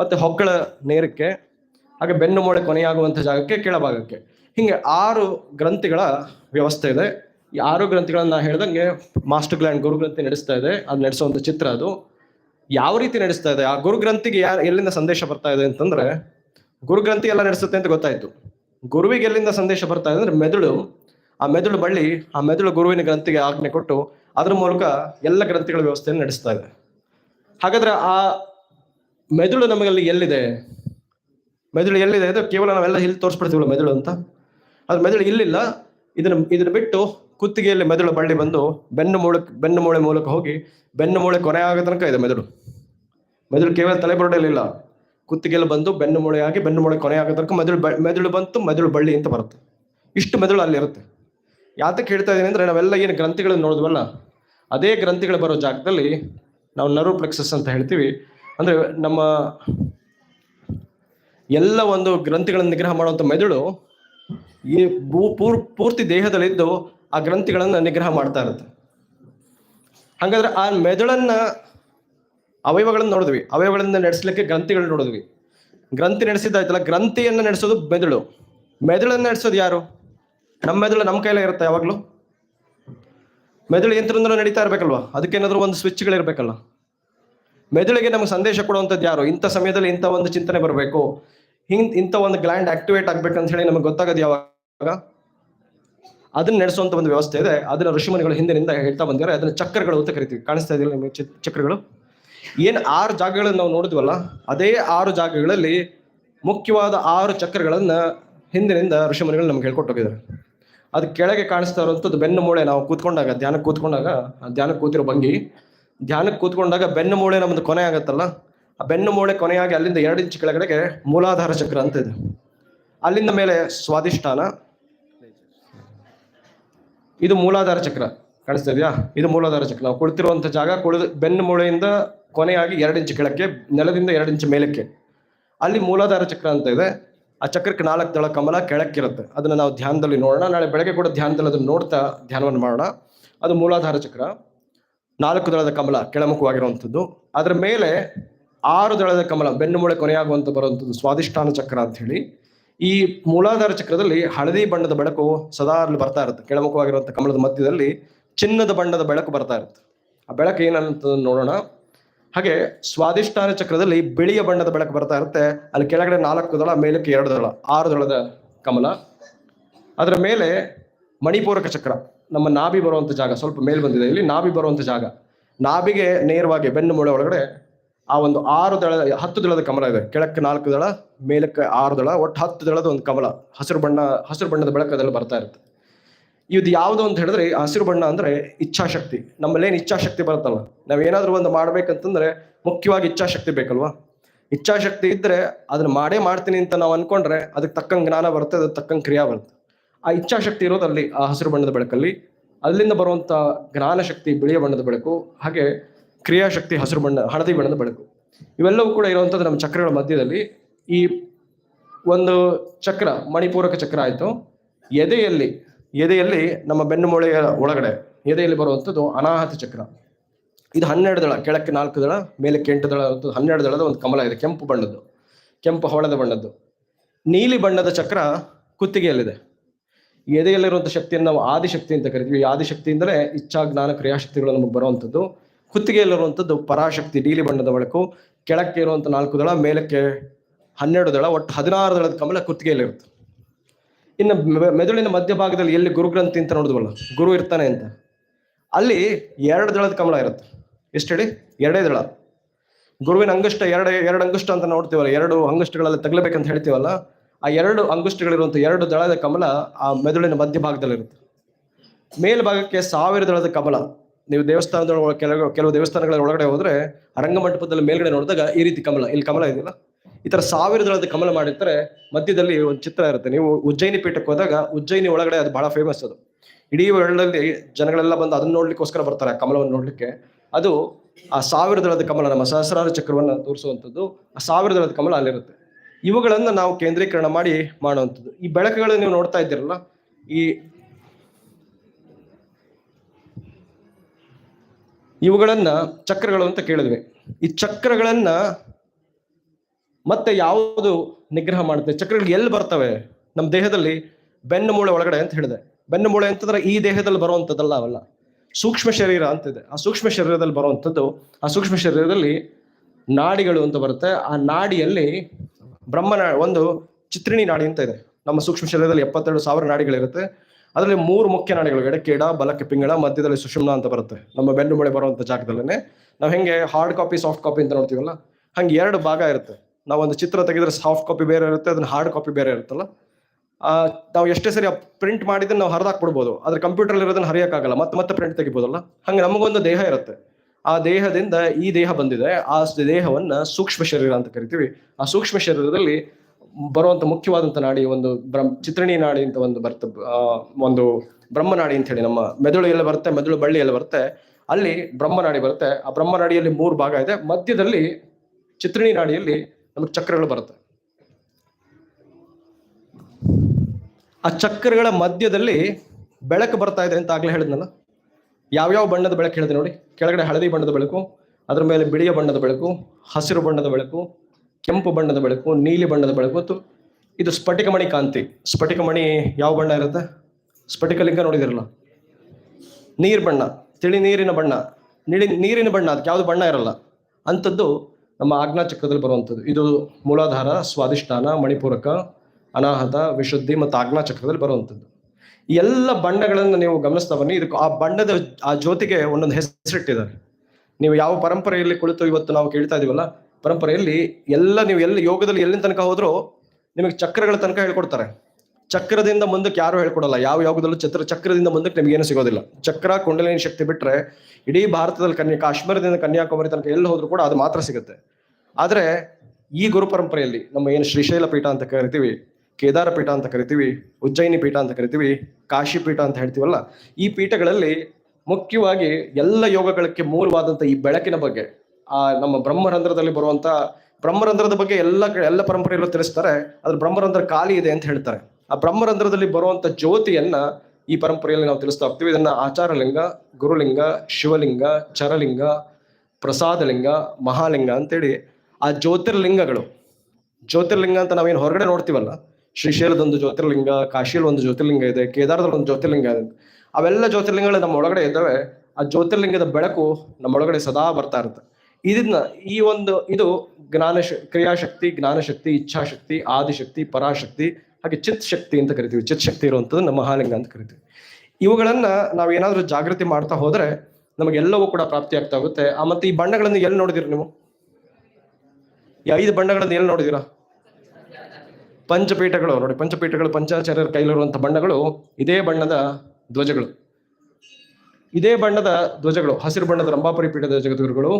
ಮತ್ತೆ ಹೊಕ್ಕಳ ನೇರಕ್ಕೆ, ಹಾಗೆ ಬೆನ್ನು ಮೂಳೆ ಕೊನೆಯಾಗುವಂಥ ಜಾಗಕ್ಕೆ ಕೆಳಭಾಗಕ್ಕೆ. ಹಿಂಗೆ ಆರು ಗ್ರಂಥಿಗಳ ವ್ಯವಸ್ಥೆ ಇದೆ. ಈ ಆರು ಗ್ರಂಥಿಗಳನ್ನ ನಾ ಹೇಳ್ದಂಗೆ ಮಾಸ್ಟರ್ ಗ್ಲ್ಯಾಂಡ್ ಗುರು ಗ್ರಂಥಿ ನಡೆಸ್ತಾ ಇದೆ. ಅದು ನಡೆಸುವಂಥ ಚಿತ್ರ ಅದು. ಯಾವ ರೀತಿ ನಡೆಸ್ತಾ ಇದೆ? ಆ ಗುರು ಗ್ರಂಥಿಗೆ ಯಾ ಎಲ್ಲಿಂದ ಸಂದೇಶ ಬರ್ತಾ ಇದೆ ಅಂತಂದ್ರೆ ಗುರು ಗ್ರಂಥಿ ಎಲ್ಲ ನಡೆಸುತ್ತೆ ಅಂತ ಗೊತ್ತಾಯ್ತು. ಗುರುವಿಗೆ ಎಲ್ಲಿಂದ ಸಂದೇಶ ಬರ್ತಾ ಇದೆ ಅಂದ್ರೆ ಮೆದುಳು. ಆ ಮೆದುಳು ಬಳ್ಳಿ, ಆ ಮೆದುಳು ಗುರುವಿನ ಗ್ರಂಥಿಗೆ ಆಜ್ಞೆ ಕೊಟ್ಟು, ಅದ್ರ ಮೂಲಕ ಎಲ್ಲ ಗ್ರಂಥಿಗಳ ವ್ಯವಸ್ಥೆಯನ್ನು ನಡೆಸ್ತಾ ಇದೆ. ಹಾಗಾದ್ರೆ ಆ ಮೆದುಳು ನಮಗಲ್ಲಿ ಎಲ್ಲಿದೆ? ಮೆದುಳು ಎಲ್ಲಿದೆ ಅದು ಕೇವಲ ನಾವೆಲ್ಲ ಇಲ್ಲಿ ತೋರಿಸ್ಬಿಡ್ತೀವಲ್ಲ ಮೆದುಳು ಅಂತ. ಅದು ಮೆದುಳು ಇಲ್ಲಿಲ್ಲ. ಇದನ್ನ ಇದನ್ನ ಬಿಟ್ಟು ಕುತ್ತಿಗೆಯಲ್ಲಿ ಮೆದುಳು ಬಳ್ಳಿ ಬಂದು ಬೆನ್ನು ಮೂಳೆ ಬೆನ್ನು ಮೂಳೆ ಮೂಲಕ ಹೋಗಿ ಬೆನ್ನು ಮೂಳೆ ಕೊನೆ ಆಗೋ ತನಕ ಇದೆ ಮೆದುಳು. ಮೆದುಳು ಕೇವಲ ತಲೆಬುರುಡೆಯಲ್ಲಿ ಇಲ್ಲ. ಕುತ್ತಿಗೆಯಲ್ಲಿ ಬಂದು ಬೆನ್ನು ಮೂಳೆ ಆಗಿ ಬೆನ್ನು ಮೂಳೆ ಕೊನೆ ಆಗೋ ತನಕ ಮೆದುಳು ಮೆದುಳು ಬಂತು, ಮೆದುಳು ಬಳ್ಳಿ ಅಂತ ಬರುತ್ತೆ. ಇಷ್ಟು ಮೆದುಳು ಅಲ್ಲಿ ಇರುತ್ತೆ ಯಾತಕ್ಕೆ ಹೇಳ್ತಾ ಇದ್ದೀನಿ ಅಂದ್ರೆ ನಾವೆಲ್ಲ ಏನು ಗ್ರಂಥಿಗಳನ್ನು ನೋಡಿದ್ವಲ್ಲ, ಅದೇ ಗ್ರಂಥಿಗಳು ಬರೋ ಜಾಗದಲ್ಲಿ ನಾವು ನರ್ವ್ ಪ್ಲೆಕ್ಸಸ್ ಅಂತ ಹೇಳ್ತೀವಿ. ಅಂದ್ರೆ ನಮ್ಮ ಎಲ್ಲ ಒಂದು ಗ್ರಂಥಿಗಳನ್ನು ನಿಗ್ರಹ ಮಾಡುವಂತ ಮೆದುಳು ಈ ಭೂ ಪೂರ್ ಪೂರ್ತಿ ದೇಹದಲ್ಲಿದ್ದು ಆ ಗ್ರಂಥಿಗಳನ್ನ ನಿಗ್ರಹ ಮಾಡ್ತಾ ಇರುತ್ತೆ. ಹಾಗಾದ್ರೆ ಆ ಮೆದುಳನ್ನ ಅವಯವಗಳನ್ನ ನೋಡಿದ್ವಿ. ಅವಯವಗಳನ್ನ ನಡೆಸಲಿಕ್ಕೆ ಗ್ರಂಥಿಗಳನ್ನ ನೋಡಿದ್ವಿ. ಗ್ರಂಥಿ ನಡೆಸಿದಾಯ್ತಲ್ಲ ಗ್ರಂಥಿಯನ್ನ ನಡೆಸೋದು ಮೆದುಳು. ಮೆದುಳನ್ನ ನಡೆಸೋದು ಯಾರು? ನಮ್ಮ ಮೆದುಳು ನಮ್ಮ ಕೈಲೇ ಇರುತ್ತೆ ಯಾವಾಗಲೂ. ಮೆದುಳು ಯಂತ್ರದಿಂದ ನಡೀತಾ ಇರ್ಬೇಕಲ್ವಾ? ಅದಕ್ಕೇನಾದ್ರೂ ಒಂದು ಸ್ವಿಚ್ಗಳಿರ್ಬೇಕಲ್ಲ ಮೆದುಳಿಗೆ ನಮ್ಗೆ ಸಂದೇಶ ಕೊಡುವಂಥದ್ದು ಯಾರು? ಇಂಥ ಸಮಯದಲ್ಲಿ ಇಂಥ ಒಂದು ಚಿಂತನೆ ಬರಬೇಕು. ಹಿಂಗ್ ಇಂಥ ಒಂದು ಗ್ಲ್ಯಾಂಡ್ ಆಕ್ಟಿವೇಟ್ ಆಗ್ಬೇಕಂತ ಹೇಳಿ ನಮಗೆ ಗೊತ್ತಾಗೋದು ಯಾವಾಗ? ಅದನ್ನ ನಡೆಸುವಂತ ಒಂದು ವ್ಯವಸ್ಥೆ ಇದೆ. ಅದನ್ನ ಋಷಿಮುನಿಗಳು ಹಿಂದಿನಿಂದ ಹೇಳ್ತಾ ಬಂದಿದ್ದಾರೆ. ಅದನ್ನ ಚಕ್ರಗಳು ಅಂತ ಕರಿತೀವಿ. ಕಾಣಿಸ್ತಾ ಇದೆಯಲ್ಲ ನಿಮಗೆ ಚಕ್ರಗಳು? ಏನ್ ಆರು ಜಾಗಗಳನ್ನು ನಾವು ನೋಡಿದ್ವಲ್ಲ, ಅದೇ ಆರು ಜಾಗಗಳಲ್ಲಿ ಮುಖ್ಯವಾದ ಆರು ಚಕ್ರಗಳನ್ನ ಹಿಂದಿನಿಂದ ಋಷಿಮುನಿಗಳು ನಮ್ಗೆ ಹೇಳ್ಕೊಟ್ಟೋಗಿದ್ದಾರೆ ಅದು ಕೆಳಗೆ ಕಾಣಿಸ್ತಾ ಇರುವಂಥದ್ದು ಬೆನ್ನು ಮೂಳೆ. ನಾವು ಕೂತ್ಕೊಂಡಾಗ, ಧ್ಯಾನಕ್ಕೆ ಕೂತ್ಕೊಂಡಾಗ ಧ್ಯಾನಕ್ಕೆ ಕೂತಿರೋ ಭಂಗಿ ಧ್ಯಾನಕ್ಕೆ ಕೂತ್ಕೊಂಡಾಗ ಬೆನ್ನು ಮೂಳೆ ನಮ್ದು ಕೊನೆ ಆಗತ್ತಲ್ಲ? ಆ ಬೆನ್ನು ಮೂಳೆ ಕೊನೆಯಾಗಿ ಅಲ್ಲಿಂದ ಎರಡು ಇಂಚು ಕೆಳಗಡೆಗೆ ಮೂಲಾಧಾರ ಚಕ್ರ ಅಂತ ಇದೆ. ಅಲ್ಲಿಂದ ಮೇಲೆ ಸ್ವಾದಿಷ್ಠಾನ ಇದು ಮೂಲಾಧಾರ ಚಕ್ರ. ಕಾಣಿಸ್ತಾ ಇದೆಯಾ? ಇದು ಮೂಲಾಧಾರ ಚಕ್ರ. ನಾವು ಕುಳಿತಿರುವಂತ ಜಾಗ ಕುಳಿದು ಬೆನ್ನು ಮೂಳೆಯಿಂದ ಕೊನೆಯಾಗಿ ಎರಡು ಇಂಚು ಕೆಳಕ್ಕೆ, ನೆಲದಿಂದ ಎರಡು ಇಂಚು ಮೇಲಕ್ಕೆ. ಅಲ್ಲಿ ಮೂಲಾಧಾರ ಚಕ್ರ ಅಂತ ಇದೆ. ಆ ಚಕ್ರಕ್ಕೆ ನಾಲ್ಕು ದಳ ಕಮಲ ಕೆಳಕ್ಕಿರುತ್ತೆ. ಅದನ್ನ ನಾವು ಧ್ಯಾನದಲ್ಲಿ ನೋಡೋಣ. ನಾಳೆ ಬೆಳಗ್ಗೆ ಕೂಡ ಧ್ಯಾನದಲ್ಲಿ ಅದನ್ನ ನೋಡ್ತಾ ಧ್ಯಾನವನ್ನು ಮಾಡೋಣ. ಅದು ಮೂಲಾಧಾರ ಚಕ್ರ. ನಾಲ್ಕು ದಳದ ಕಮಲ ಕೆಳಮುಖವಾಗಿರುವಂಥದ್ದು. ಅದರ ಮೇಲೆ ಆರು ದಳದ ಕಮಲ ಬೆನ್ನುಮೂಳೆ ಕೊನೆಯಾಗುವಂತ ಬರುವಂಥದ್ದು ಸ್ವಾದಿಷ್ಠಾನ ಚಕ್ರ ಅಂತ ಹೇಳಿ. ಈ ಮೂಲಾಧಾರ ಚಕ್ರದಲ್ಲಿ ಹಳದಿ ಬಣ್ಣದ ಬೆಳಕು ಸದಾ ಅಲ್ಲಿ ಬರ್ತಾ ಇರುತ್ತೆ. ಕೆಳಮುಖವಾಗಿರುವಂಥ ಕಮಲದ ಮಧ್ಯದಲ್ಲಿ ಚಿನ್ನದ ಬಣ್ಣದ ಬೆಳಕು ಬರ್ತಾ ಇರುತ್ತೆ. ಆ ಬೆಳಕು ಏನಂತ ನೋಡೋಣ. ಹಾಗೆ ಸ್ವಾದಿಷ್ಠಾನ ಚಕ್ರದಲ್ಲಿ ಬಿಳಿಯ ಬಣ್ಣದ ಬೆಳಕು ಬರ್ತಾ ಇರುತ್ತೆ. ಅಲ್ಲಿ ಕೆಳಗಡೆ ನಾಲ್ಕು ದಳ, ಮೇಲಕ್ಕೆ ಎರಡು ದಳ, ಆರು ದಳದ ಕಮಲ. ಅದರ ಮೇಲೆ ಮಣಿಪೂರಕ ಚಕ್ರ. ನಮ್ಮ ನಾಭಿ ಬರುವಂಥ ಜಾಗ ಸ್ವಲ್ಪ ಮೇಲೆ ಬಂದಿದೆ. ಇಲ್ಲಿ ನಾಭಿ ಬರುವಂಥ ಜಾಗ. ನಾಭಿಗೆ ನೇರವಾಗಿ ಬೆನ್ನು ಮೂಳೆ ಒಳಗಡೆ ಆ ಒಂದು ಆರು ದಳ, ಹತ್ತು ದಳದ ಕಮಲ ಇದೆ. ಕೆಳಕ್ಕೆ ನಾಲ್ಕು ದಳ, ಮೇಲಕ್ಕೆ ಆರು ದಳ, ಒಟ್ಟು ಹತ್ತು ದಳದ ಒಂದು ಕಮಲ ಹಸಿರು ಬಣ್ಣ, ಹಸಿರು ಬಣ್ಣದ ಬೆಳಕು ಅದೆಲ್ಲ ಬರ್ತಾ ಇರುತ್ತೆ. ಇದು ಯಾವುದು ಅಂತ ಹೇಳಿದ್ರೆ ಹಸಿರು ಬಣ್ಣ ಅಂದ್ರೆ ಇಚ್ಛಾಶಕ್ತಿ. ನಮ್ಮಲ್ಲೇನು ಇಚ್ಛಾಶಕ್ತಿ ಬರುತ್ತಲ್ಲ? ನಾವು ಏನಾದರೂ ಒಂದು ಮಾಡ್ಬೇಕಂತಂದ್ರೆ ಮುಖ್ಯವಾಗಿ ಇಚ್ಛಾಶಕ್ತಿ ಬೇಕಲ್ವಾ? ಇಚ್ಛಾಶಕ್ತಿ ಇದ್ರೆ ಅದನ್ನ ಮಾಡೇ ಮಾಡ್ತೀನಿ ಅಂತ ನಾವು ಅನ್ಕೊಂಡ್ರೆ ಅದಕ್ಕೆ ತಕ್ಕಂಗೆ ಜ್ಞಾನ ಬರುತ್ತೆ, ಅದಕ್ಕೆ ತಕ್ಕಂಗೆ ಕ್ರಿಯಾ ಬರುತ್ತೆ. ಆ ಇಚ್ಛಾಶಕ್ತಿ ಇರೋದು ಅಲ್ಲಿ, ಆ ಹಸಿರು ಬಣ್ಣದ ಬೆಳಕಲ್ಲಿ. ಅಲ್ಲಿಂದ ಬರುವಂತ ಜ್ಞಾನ ಶಕ್ತಿ ಬಿಳಿಯ ಬಣ್ಣದ ಬೆಳಕು, ಹಾಗೆ ಕ್ರಿಯಾಶಕ್ತಿ, ಹಸಿರು ಬಣ್ಣ, ಹಳದಿ ಬಣ್ಣದ ಬೆಳಕು. ಇವೆಲ್ಲವೂ ಕೂಡ ಇರುವಂಥದ್ದು ನಮ್ಮ ಚಕ್ರಗಳ ಮಧ್ಯದಲ್ಲಿ. ಈ ಒಂದು ಚಕ್ರ, ಮಣಿಪೂರಕ ಚಕ್ರ ಆಯಿತು. ಎದೆಯಲ್ಲಿ ಎದೆಯಲ್ಲಿ ನಮ್ಮ ಬೆನ್ನು ಮೂಳೆಯ ಒಳಗಡೆ, ಎದೆಯಲ್ಲಿ ಬರುವಂಥದ್ದು ಅನಾಹತ ಚಕ್ರ. ಇದು ಹನ್ನೆರಡು ದಳ, ಕೆಳಕ್ಕೆ ನಾಲ್ಕು ದಳ ಮೇಲೆ ಎಂಟು ದಳ ಹನ್ನೆರಡು ದಳದ ಒಂದು ಕಮಲ ಇದೆ, ಕೆಂಪು ಬಣ್ಣದ್ದು. ಕೆಂಪು ಹೊಳದ ಬಣ್ಣದ್ದು. ನೀಲಿ ಬಣ್ಣದ ಚಕ್ರ ಕುತ್ತಿಗೆಯಲ್ಲಿದೆ. ಎದೆಯಲ್ಲಿರುವಂಥ ಶಕ್ತಿಯನ್ನು ನಾವು ಆದಿಶಕ್ತಿ ಅಂತ ಕರಿತೀವಿ. ಈ ಅಂದರೆ ಇಚ್ಛಾ ಜ್ಞಾನ ಕ್ರಿಯಾಶಕ್ತಿಗಳು ನಮಗೆ ಬರುವಂಥದ್ದು ಕುತ್ತಿಗೆಯಲ್ಲಿರುವಂಥದ್ದು ಪರಾಶಕ್ತಿ, ನೀಲಿ ಬಣ್ಣದ ಒಳಕು ಕೆಳಕ್ಕೆ ಇರುವಂಥ ನಾಲ್ಕು ದಳ, ಮೇಲಕ್ಕೆ ಹನ್ನೆರಡು ದಳ, ಒಟ್ಟು ಹದಿನಾರು ದಳದ ಕಮಲ ಕುತ್ತಿಗೆಯಲ್ಲಿರುತ್ತೆ. ಇನ್ನು ಮೆದುಳಿನ ಮಧ್ಯಭಾಗದಲ್ಲಿ ಎಲ್ಲಿ ಗುರುಗ್ರಂಥಿ ಅಂತ ನೋಡಿದ್ವಲ್ಲ, ಗುರು ಇರ್ತಾನೆ ಅಂತ. ಅಲ್ಲಿ ಎರಡು ದಳದ ಕಮಲ ಇರುತ್ತೆ. ಎಷ್ಟು ಹೇಳಿ? ಎರಡೇ ದಳ. ಗುರುವಿನ ಅಂಗಷ್ಟ ಎರಡು ಎರಡು ಅಂಗುಷ್ಟ ಅಂತ ನೋಡ್ತೀವಲ್ಲ, ಎರಡು ಅಂಗುಷ್ಟಗಳಲ್ಲಿ ತಗಲಬೇಕಂತ ಹೇಳ್ತೀವಲ್ಲ ಆ ಎರಡು ಅಂಗುಷ್ಟಗಳಿರುವಂಥ ಎರಡು ದಳದ ಕಮಲ ಆ ಮೆದುಳಿನ ಮಧ್ಯಭಾಗದಲ್ಲಿರುತ್ತೆ. ಮೇಲ್ಭಾಗಕ್ಕೆ ಸಾವಿರ ದಳದ ಕಮಲ. ನೀವು ದೇವಸ್ಥಾನದೊಳಗೆ ಕೆಲವು ಕೆಲವು ದೇವಸ್ಥಾನಗಳ ಒಳಗಡೆ ಹೋದ್ರೆ ರಂಗಮಂಟಪದಲ್ಲಿ ಮೇಲ್ಗಡೆ ನೋಡಿದಾಗ ಈ ರೀತಿ ಕಮಲ, ಇಲ್ಲಿ ಕಮಲ ಇದೆಯಲ್ಲ? ಈ ತರ ಸಾವಿರ ದಳದ ಕಮಲ ಮಾಡಿರ್ತಾರೆ. ಮಧ್ಯದಲ್ಲಿ ಒಂದು ಚಿತ್ರ ಇರುತ್ತೆ. ನೀವು ಉಜ್ಜಯಿನಿ ಪೀಠಕ್ಕೆ ಹೋದಾಗ ಉಜ್ಜಯಿನಿ ಒಳಗಡೆ ಅದು ಬಹಳ ಫೇಮಸ್ ಅದು. ಇಡೀ ವರ್ಲ್ಡಲ್ಲಿ ಜನಗಳೆಲ್ಲ ಬಂದು ಅದನ್ನ ನೋಡ್ಲಿಕ್ಕೋಸ್ಕರ ಬರ್ತಾರೆ ಆ ಕಮಲವನ್ನು ನೋಡ್ಲಿಕ್ಕೆ. ಅದು ಆ ಸಾವಿರ ದಳದ ಕಮಲ, ನಮ್ಮ ಸಹಸ್ರಾರ ಚಕ್ರವನ್ನು ತೋರಿಸುವಂಥದ್ದು. ಆ ಸಾವಿರ ದಳದ ಕಮಲ ಅಲ್ಲಿರುತ್ತೆ. ಇವುಗಳನ್ನ ನಾವು ಕೇಂದ್ರೀಕರಣ ಮಾಡಿ ಮಾಡುವಂಥದ್ದು. ಈ ಬೆಳಕುಗಳು ನೀವು ನೋಡ್ತಾ ಇದ್ದೀರಲ್ಲ, ಈ ಇವುಗಳನ್ನ ಚಕ್ರಗಳು ಅಂತ ಕೇಳಿದ್ವಿ. ಈ ಚಕ್ರಗಳನ್ನ ಮತ್ತೆ ಯಾವುದು ನಿಗ್ರಹ ಮಾಡುತ್ತೆ? ಚಕ್ರಗಳು ಎಲ್ಲಿ ಬರ್ತವೆ? ನಮ್ಮ ದೇಹದಲ್ಲಿ ಬೆನ್ನು ಮೂಳೆ ಒಳಗಡೆ ಅಂತ ಹೇಳಿದೆ. ಬೆನ್ನು ಮೂಳೆ ಅಂತಂದ್ರೆ ಈ ದೇಹದಲ್ಲಿ ಬರುವಂಥದ್ದಲ್ಲ ಅವಲ್ಲ. ಸೂಕ್ಷ್ಮ ಶರೀರ ಅಂತಿದೆ. ಆ ಸೂಕ್ಷ್ಮ ಶರೀರದಲ್ಲಿ ಬರುವಂಥದ್ದು, ಆ ಸೂಕ್ಷ್ಮ ಶರೀರದಲ್ಲಿ ನಾಡಿಗಳು ಅಂತ ಬರುತ್ತೆ. ಆ ನಾಡಿಯಲ್ಲಿ ಬ್ರಹ್ಮನ ಒಂದು ಚಿತ್ರಿಣಿ ನಾಡಿ ಅಂತ ಇದೆ. ನಮ್ಮ ಸೂಕ್ಷ್ಮ ಶರೀರದಲ್ಲಿ ಎಪ್ಪತ್ತೆರಡು ಸಾವಿರ ನಾಡಿಗಳಿರುತ್ತೆ. ಅದರಲ್ಲಿ ಮೂರು ಮುಖ್ಯ ನಾಡಿಗಳು ಎಡಕ್ಕೆಡ ಬಲಕ್ಕೆ ಪಿಂಗಳ ಮಧ್ಯದಲ್ಲಿ ಸುಷುಮ್ನ ಅಂತ ಬರುತ್ತೆ. ನಮ್ಮ ಬೆನ್ನು ಮಳೆ ಬರುವಂತ ಜಾಗದಲ್ಲೇ ನಾವು ಹೆಂಗೆ ಹಾರ್ಡ್ ಕಾಪಿ ಸಾಫ್ಟ್ ಕಾಪಿ ಅಂತ ನೋಡ್ತೀವಲ್ಲ? ಹಂಗೆ ಎರಡು ಭಾಗ ಇರುತ್ತೆ. ನಾವು ಒಂದು ಚಿತ್ರ ತೆಗೆದ್ರೆ ಸಾಫ್ಟ್ ಕಾಪಿ ಬೇರೆ ಇರುತ್ತೆ, ಅದನ್ನ ಹಾರ್ಡ್ ಕಾಪಿ ಬೇರೆ ಇರುತ್ತಲ್ಲ? ನಾವು ಎಷ್ಟೇ ಸರಿ ಪ್ರಿಂಟ್ ಮಾಡಿದ್ರೆ ನಾವು ಹರಿದಾಕ್ಬಿಡ್ಬೋದು. ಆದ್ರೆ ಕಂಪ್ಯೂಟರ್ ಇರೋದನ್ನ ಹರಿಯಕ್ಕಾಗಲ್ಲ. ಮತ್ತೆ ಮತ್ತೆ ಪ್ರಿಂಟ್ ತೆಗಿಬೋದಲ್ಲ? ಹಂಗೆ ನಮಗೊಂದು ದೇಹ ಇರುತ್ತೆ. ಆ ದೇಹದಿಂದ ಈ ದೇಹ ಬಂದಿದೆ. ಆ ದೇಹವನ್ನ ಸೂಕ್ಷ್ಮ ಶರೀರ ಅಂತ ಕರಿತೀವಿ. ಆ ಸೂಕ್ಷ್ಮ ಶರೀರದಲ್ಲಿ ಬರುವಂತ ಮುಖ್ಯವಾದಂತ ನಾಡಿ ಒಂದು ಬ್ರಹ್ಮ, ಚಿತ್ರಣಿ ನಾಡಿ ಅಂತ ಒಂದು ಬರ್ತ ಒಂದು ಬ್ರಹ್ಮನಾಡಿ ಅಂತ ಹೇಳಿ ನಮ್ಮ ಮೆದುಳು ಎಲ್ಲ ಬರುತ್ತೆ, ಮೆದುಳು ಬಳ್ಳಿ ಎಲ್ಲ ಬರುತ್ತೆ. ಅಲ್ಲಿ ಬ್ರಹ್ಮನಾಡಿ ಬರುತ್ತೆ. ಆ ಬ್ರಹ್ಮನಾಡಿಯಲ್ಲಿ ಮೂರು ಭಾಗ ಇದೆ. ಮಧ್ಯದಲ್ಲಿ ಚಿತ್ರಣಿ ನಾಡಿಯಲ್ಲಿ ನಮಗೆ ಚಕ್ರಗಳು ಬರುತ್ತೆ. ಆ ಚಕ್ರಗಳ ಮಧ್ಯದಲ್ಲಿ ಬೆಳಕು ಬರ್ತಾ ಇದೆ ಅಂತ ಆಗ್ಲೇ ಹೇಳಿದ್ನಲ್ಲ? ಯಾವ್ಯಾವ ಬಣ್ಣದ ಬೆಳಕು ಹೇಳಿದೆ ನೋಡಿ. ಕೆಳಗಡೆ ಹಳದಿ ಬಣ್ಣದ ಬೆಳಕು, ಅದರ ಮೇಲೆ ಬಿಳಿಯ ಬಣ್ಣದ ಬೆಳಕು, ಹಸಿರು ಬಣ್ಣದ ಬೆಳಕು, ಕೆಂಪು ಬಣ್ಣದ ಬೆಳಕು, ನೀಲಿ ಬಣ್ಣದ ಬೆಳಕು. ಮತ್ತು ಇದು ಸ್ಫಟಿಕಮಣಿ ಕಾಂತಿ. ಸ್ಫಟಿಕಮಣಿ ಯಾವ ಬಣ್ಣ ಇರುತ್ತೆ? ಸ್ಫಟಿಕಲಿಂಗ ನೋಡಿದಿರಲ್ಲ? ನೀರ್ ಬಣ್ಣ ತಿಳಿ ನೀರಿನ ಬಣ್ಣ. ನಿಳಿ, ನೀರಿನ ಬಣ್ಣ, ಅದಕ್ಕೆ ಯಾವುದು ಬಣ್ಣ ಇರಲ್ಲ. ಅಂಥದ್ದು ನಮ್ಮ ಆಜ್ಞಾ ಚಕ್ರದಲ್ಲಿ ಬರುವಂಥದ್ದು. ಇದು ಮೂಲಾಧಾರ ಸ್ವಾದಿಷ್ಠಾನ ಮಣಿಪೂರಕ, ಅನಾಹತ, ವಿಶುದ್ಧಿ ಮತ್ತು ಆಜ್ಞಾ ಚಕ್ರದಲ್ಲಿ ಬರುವಂಥದ್ದು. ಎಲ್ಲ ಬಣ್ಣಗಳನ್ನು ನೀವು ಗಮನಿಸ್ತಾ ಬನ್ನಿ. ಇದಕ್ಕೆ ಆ ಬಣ್ಣದ ಆ ಜ್ಯೋತಿಗೆ ಒಂದೊಂದು ಹೆಸರಿಟ್ಟಿದ್ದಾರೆ. ನೀವು ಯಾವ ಪರಂಪರೆಯಲ್ಲಿ ಕುಳಿತು ಇವತ್ತು ನಾವು ಕೇಳ್ತಾ ಇದೀವಲ್ಲ, ಪರಂಪರೆಯಲ್ಲಿ ಎಲ್ಲ ನೀವು ಎಲ್ಲಿ ಯೋಗದಲ್ಲಿ ಎಲ್ಲಿನ ತನಕ ಹೋದ್ರೂ ನಿಮಗೆ ಚಕ್ರಗಳ ತನಕ ಹೇಳ್ಕೊಡ್ತಾರೆ. ಚಕ್ರದಿಂದ ಮುಂದಕ್ಕೆ ಯಾರು ಹೇಳ್ಕೊಡಲ್ಲ. ಯಾವ ಯೋಗದಲ್ಲೂ ಚಕ್ರ ಚಕ್ರದಿಂದ ಮುಂದಕ್ಕೆ ನಿಮ್ಗೆ ಏನು ಸಿಗೋದಿಲ್ಲ. ಚಕ್ರ ಕುಂಡಲಿನ ಶಕ್ತಿ ಬಿಟ್ರೆ ಇಡೀ ಭಾರತದಲ್ಲಿ ಕನ್ಯಾ ಕಾಶ್ಮೀರದಿಂದ ಕನ್ಯಾಕುಮಾರಿ ತನಕ ಎಲ್ಲಿ ಹೋದ್ರೂ ಕೂಡ ಅದು ಮಾತ್ರ ಸಿಗುತ್ತೆ. ಆದ್ರೆ ಈ ಗುರು ಪರಂಪರೆಯಲ್ಲಿ ನಮ್ಮ ಏನು ಶ್ರೀಶೈಲ ಪೀಠ ಅಂತ ಕರಿತೀವಿ ಕೇದಾರ ಪೀಠ ಅಂತ ಕರಿತೀವಿ, ಉಜ್ಜಯಿನಿ ಪೀಠ ಅಂತ ಕರಿತೀವಿ, ಕಾಶಿ ಪೀಠ ಅಂತ ಹೇಳ್ತೀವಲ್ಲ, ಈ ಪೀಠಗಳಲ್ಲಿ ಮುಖ್ಯವಾಗಿ ಎಲ್ಲ ಯೋಗಗಳಿಗೆ ಮೂಲವಾದಂಥ ಈ ಬೆಳಕಿನ ಬಗ್ಗೆ, ಆ ನಮ್ಮ ಬ್ರಹ್ಮರಂಧ್ರದಲ್ಲಿ ಬರುವಂತ, ಬ್ರಹ್ಮರಂಧ್ರದ ಬಗ್ಗೆ ಎಲ್ಲ ಎಲ್ಲ ಪರಂಪರೆಯಲ್ಲೂ ತಿಳಿಸ್ತಾರೆ ಅದ್ರ ಬ್ರಹ್ಮರಂಧ್ರ ಖಾಲಿ ಇದೆ ಅಂತ ಹೇಳ್ತಾರೆ. ಆ ಬ್ರಹ್ಮರಂಧ್ರದಲ್ಲಿ ಬರುವಂತ ಜ್ಯೋತಿಯನ್ನ ಈ ಪರಂಪರೆಯಲ್ಲಿ ನಾವು ತಿಳಿಸ್ತಾ ಹೋಗ್ತೀವಿ. ಇದನ್ನ ಆಚಾರಲಿಂಗ, ಗುರುಲಿಂಗ, ಶಿವಲಿಂಗ, ಚರಲಿಂಗ, ಪ್ರಸಾದಲಿಂಗ, ಮಹಾಲಿಂಗ ಅಂತೇಳಿ ಆ ಜ್ಯೋತಿರ್ಲಿಂಗಗಳು. ಜ್ಯೋತಿರ್ಲಿಂಗ ಅಂತ ನಾವೇನು ಹೊರಗಡೆ ನೋಡ್ತೀವಲ್ಲ ಶ್ರೀಶೈಲದೊಂದು ಜ್ಯೋತಿರ್ಲಿಂಗ ಕಾಶಿಯಲ್ಲಿ ಒಂದು ಜ್ಯೋತಿರ್ಲಿಂಗ ಇದೆ ಕೇದಾರದಲ್ಲಿ ಒಂದು ಜ್ಯೋತಿರ್ಲಿಂಗ ಇದೆ. ಅವೆಲ್ಲ ಜ್ಯೋತಿರ್ಲಿಂಗಗಳು ನಮ್ಮ ಒಳಗಡೆ ಇದ್ದಾವೆ. ಆ ಜ್ಯೋತಿರ್ಲಿಂಗದ ಬೆಳಕು ನಮ್ಮ ಒಳಗಡೆ ಸದಾ ಬರ್ತಾ ಇರುತ್ತೆ. ಇದನ್ನ ಈ ಒಂದು ಇದು ಜ್ಞಾನ ಕ್ರಿಯಾಶಕ್ತಿ ಜ್ಞಾನಶಕ್ತಿ ಇಚ್ಛಾಶಕ್ತಿ, ಆದಿಶಕ್ತಿ, ಪರಾಶಕ್ತಿ, ಹಾಗೆ ಚಿತ್ ಶಕ್ತಿ ಅಂತ ಕರಿತೀವಿ. ಚಿತ್ ಶಕ್ತಿ ಇರುವಂಥದ್ದು ನಮ್ಮ ಮಹಾಲಿಂಗ ಅಂತ ಕರಿತೀವಿ. ಇವುಗಳನ್ನ ನಾವು ಏನಾದರೂ ಜಾಗೃತಿ ಮಾಡ್ತಾ ಹೋದ್ರೆ ನಮಗೆಲ್ಲವೂ ಕೂಡ ಪ್ರಾಪ್ತಿ ಆಗ್ತಾ ಹೋಗುತ್ತೆ. ಆ ಮತ್ತೆ ಈ ಬಣ್ಣಗಳನ್ನು ಎಲ್ಲಿ ನೋಡಿದಿರಿ ನೀವು? ಈ ಐದು ಬಣ್ಣಗಳನ್ನು ಎಲ್ಲಿ ನೋಡಿದಿರಾ? ಪಂಚಪೀಠಗಳು, ನೋಡಿ ಪಂಚಪೀಠಗಳು, ಪಂಚಾಚಾರ್ಯರ ಕೈಲಿರುವಂತಹ ಬಣ್ಣಗಳು ಇದೇ ಬಣ್ಣದ ಧ್ವಜಗಳು. ಇದೇ ಬಣ್ಣದ ಧ್ವಜಗಳು, ಹಸಿರು ಬಣ್ಣದ ರಂಭಾಪುರಿ ಪೀಠದ ಜಗದ್ಗುರುಗಳು,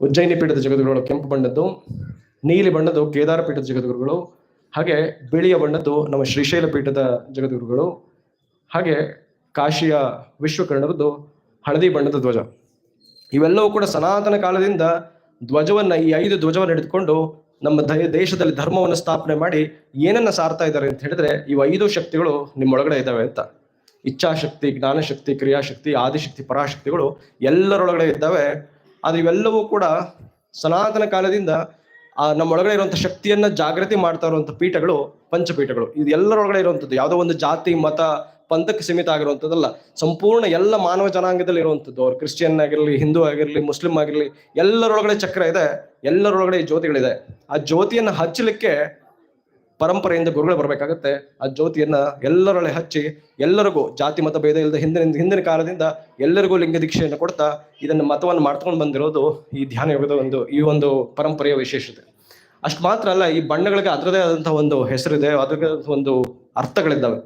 ಉಜ್ಜಯಿನಿ ಪೀಠದ ಜಗದ್ಗುರುಗಳು, ಕೆಂಪು ಬಣ್ಣದ್ದು, ನೀಲಿ ಬಣ್ಣದ್ದು ಕೇದಾರ ಪೀಠದ ಜಗದ್ಗುರುಗಳು, ಹಾಗೆ ಬಿಳಿಯ ಬಣ್ಣದ್ದು ನಮ್ಮ ಶ್ರೀಶೈಲ ಪೀಠದ ಜಗದ್ಗುರುಗಳು, ಹಾಗೆ ಕಾಶಿಯ ವಿಶ್ವಕರ್ಣರದ್ದು ಹಳದಿ ಬಣ್ಣದ ಧ್ವಜ. ಇವೆಲ್ಲವೂ ಕೂಡ ಸನಾತನ ಕಾಲದಿಂದ ಧ್ವಜವನ್ನ ಈ ಐದು ಧ್ವಜವನ್ನು ಹಿಡಿದುಕೊಂಡು ನಮ್ಮ ದೇಶದಲ್ಲಿ ಧರ್ಮವನ್ನು ಸ್ಥಾಪನೆ ಮಾಡಿ ಏನನ್ನ ಸಾರ್ತಾ ಇದ್ದಾರೆ ಅಂತ ಹೇಳಿದ್ರೆ ಇವ ಐದು ಶಕ್ತಿಗಳು ನಿಮ್ಮೊಳಗಡೆ ಇದ್ದಾವೆ ಅಂತ. ಇಚ್ಛಾಶಕ್ತಿ, ಜ್ಞಾನಶಕ್ತಿ, ಕ್ರಿಯಾಶಕ್ತಿ, ಆದಿಶಕ್ತಿ, ಪರಾಶಕ್ತಿಗಳು ಎಲ್ಲರೊಳಗಡೆ ಇದ್ದಾವೆ. ಆದ್ರೆ ಇವೆಲ್ಲವೂ ಕೂಡ ಸನಾತನ ಕಾಲದಿಂದ ಆ ನಮ್ಮೊಳಗಡೆ ಇರುವಂತ ಶಕ್ತಿಯನ್ನ ಜಾಗೃತಿ ಮಾಡ್ತಾ ಇರುವಂತ ಪೀಠಗಳು, ಪಂಚಪೀಠಗಳು. ಇದು ಎಲ್ಲರೊಳಗಡೆ ಇರುವಂತದ್ದು ಯಾವುದೋ ಒಂದು ಜಾತಿ, ಮತ, ಪಂಥಕ್ಕೆ ಸೀಮಿತ ಆಗಿರುವಂಥದ್ದಲ್ಲ. ಸಂಪೂರ್ಣ ಎಲ್ಲ ಮಾನವ ಜನಾಂಗದಲ್ಲಿ ಇರುವಂತದ್ದು ಅವ್ರು ಕ್ರಿಶ್ಚಿಯನ್ ಆಗಿರಲಿ, ಹಿಂದೂ ಆಗಿರಲಿ, ಮುಸ್ಲಿಂ ಆಗಿರಲಿ, ಎಲ್ಲರೊಳಗಡೆ ಚಕ್ರ ಇದೆ. ಎಲ್ಲರೊಳಗಡೆ ಜ್ಯೋತಿಗಳಿದೆ. ಆ ಜ್ಯೋತಿಯನ್ನು ಹಚ್ಚಲಿಕ್ಕೆ ಪರಂಪರೆಯಿಂದ ಗುರುಗಳು ಬರಬೇಕಾಗತ್ತೆ. ಆ ಜ್ಯೋತಿಯನ್ನ ಎಲ್ಲರೊಳಗೆ ಹಚ್ಚಿ, ಎಲ್ಲರಿಗೂ ಜಾತಿ ಮತ ಭೇದ ಇಲ್ಲದೆ ಹಿಂದಿನ ಹಿಂದಿನ ಕಾಲದಿಂದ ಎಲ್ಲರಿಗೂ ಲಿಂಗ ದೀಕ್ಷೆಯನ್ನು ಕೊಡ್ತಾ ಇದನ್ನು ಮತವನ್ನು ಮಾಡ್ಕೊಂಡು ಬಂದಿರೋದು ಈ ಧ್ಯಾನ ಯೋಗದ ಒಂದು, ಈ ಒಂದು ಪರಂಪರೆಯ ವಿಶೇಷತೆ. ಅಷ್ಟು ಮಾತ್ರ ಅಲ್ಲ, ಈ ಬಣ್ಣಗಳಿಗೆ ಅದರದೇ ಆದಂತಹ ಒಂದು ಹೆಸರಿದೆ ಅದಕ್ಕೆ ಒಂದು ಅರ್ಥಗಳಿದ್ದಾವೆ.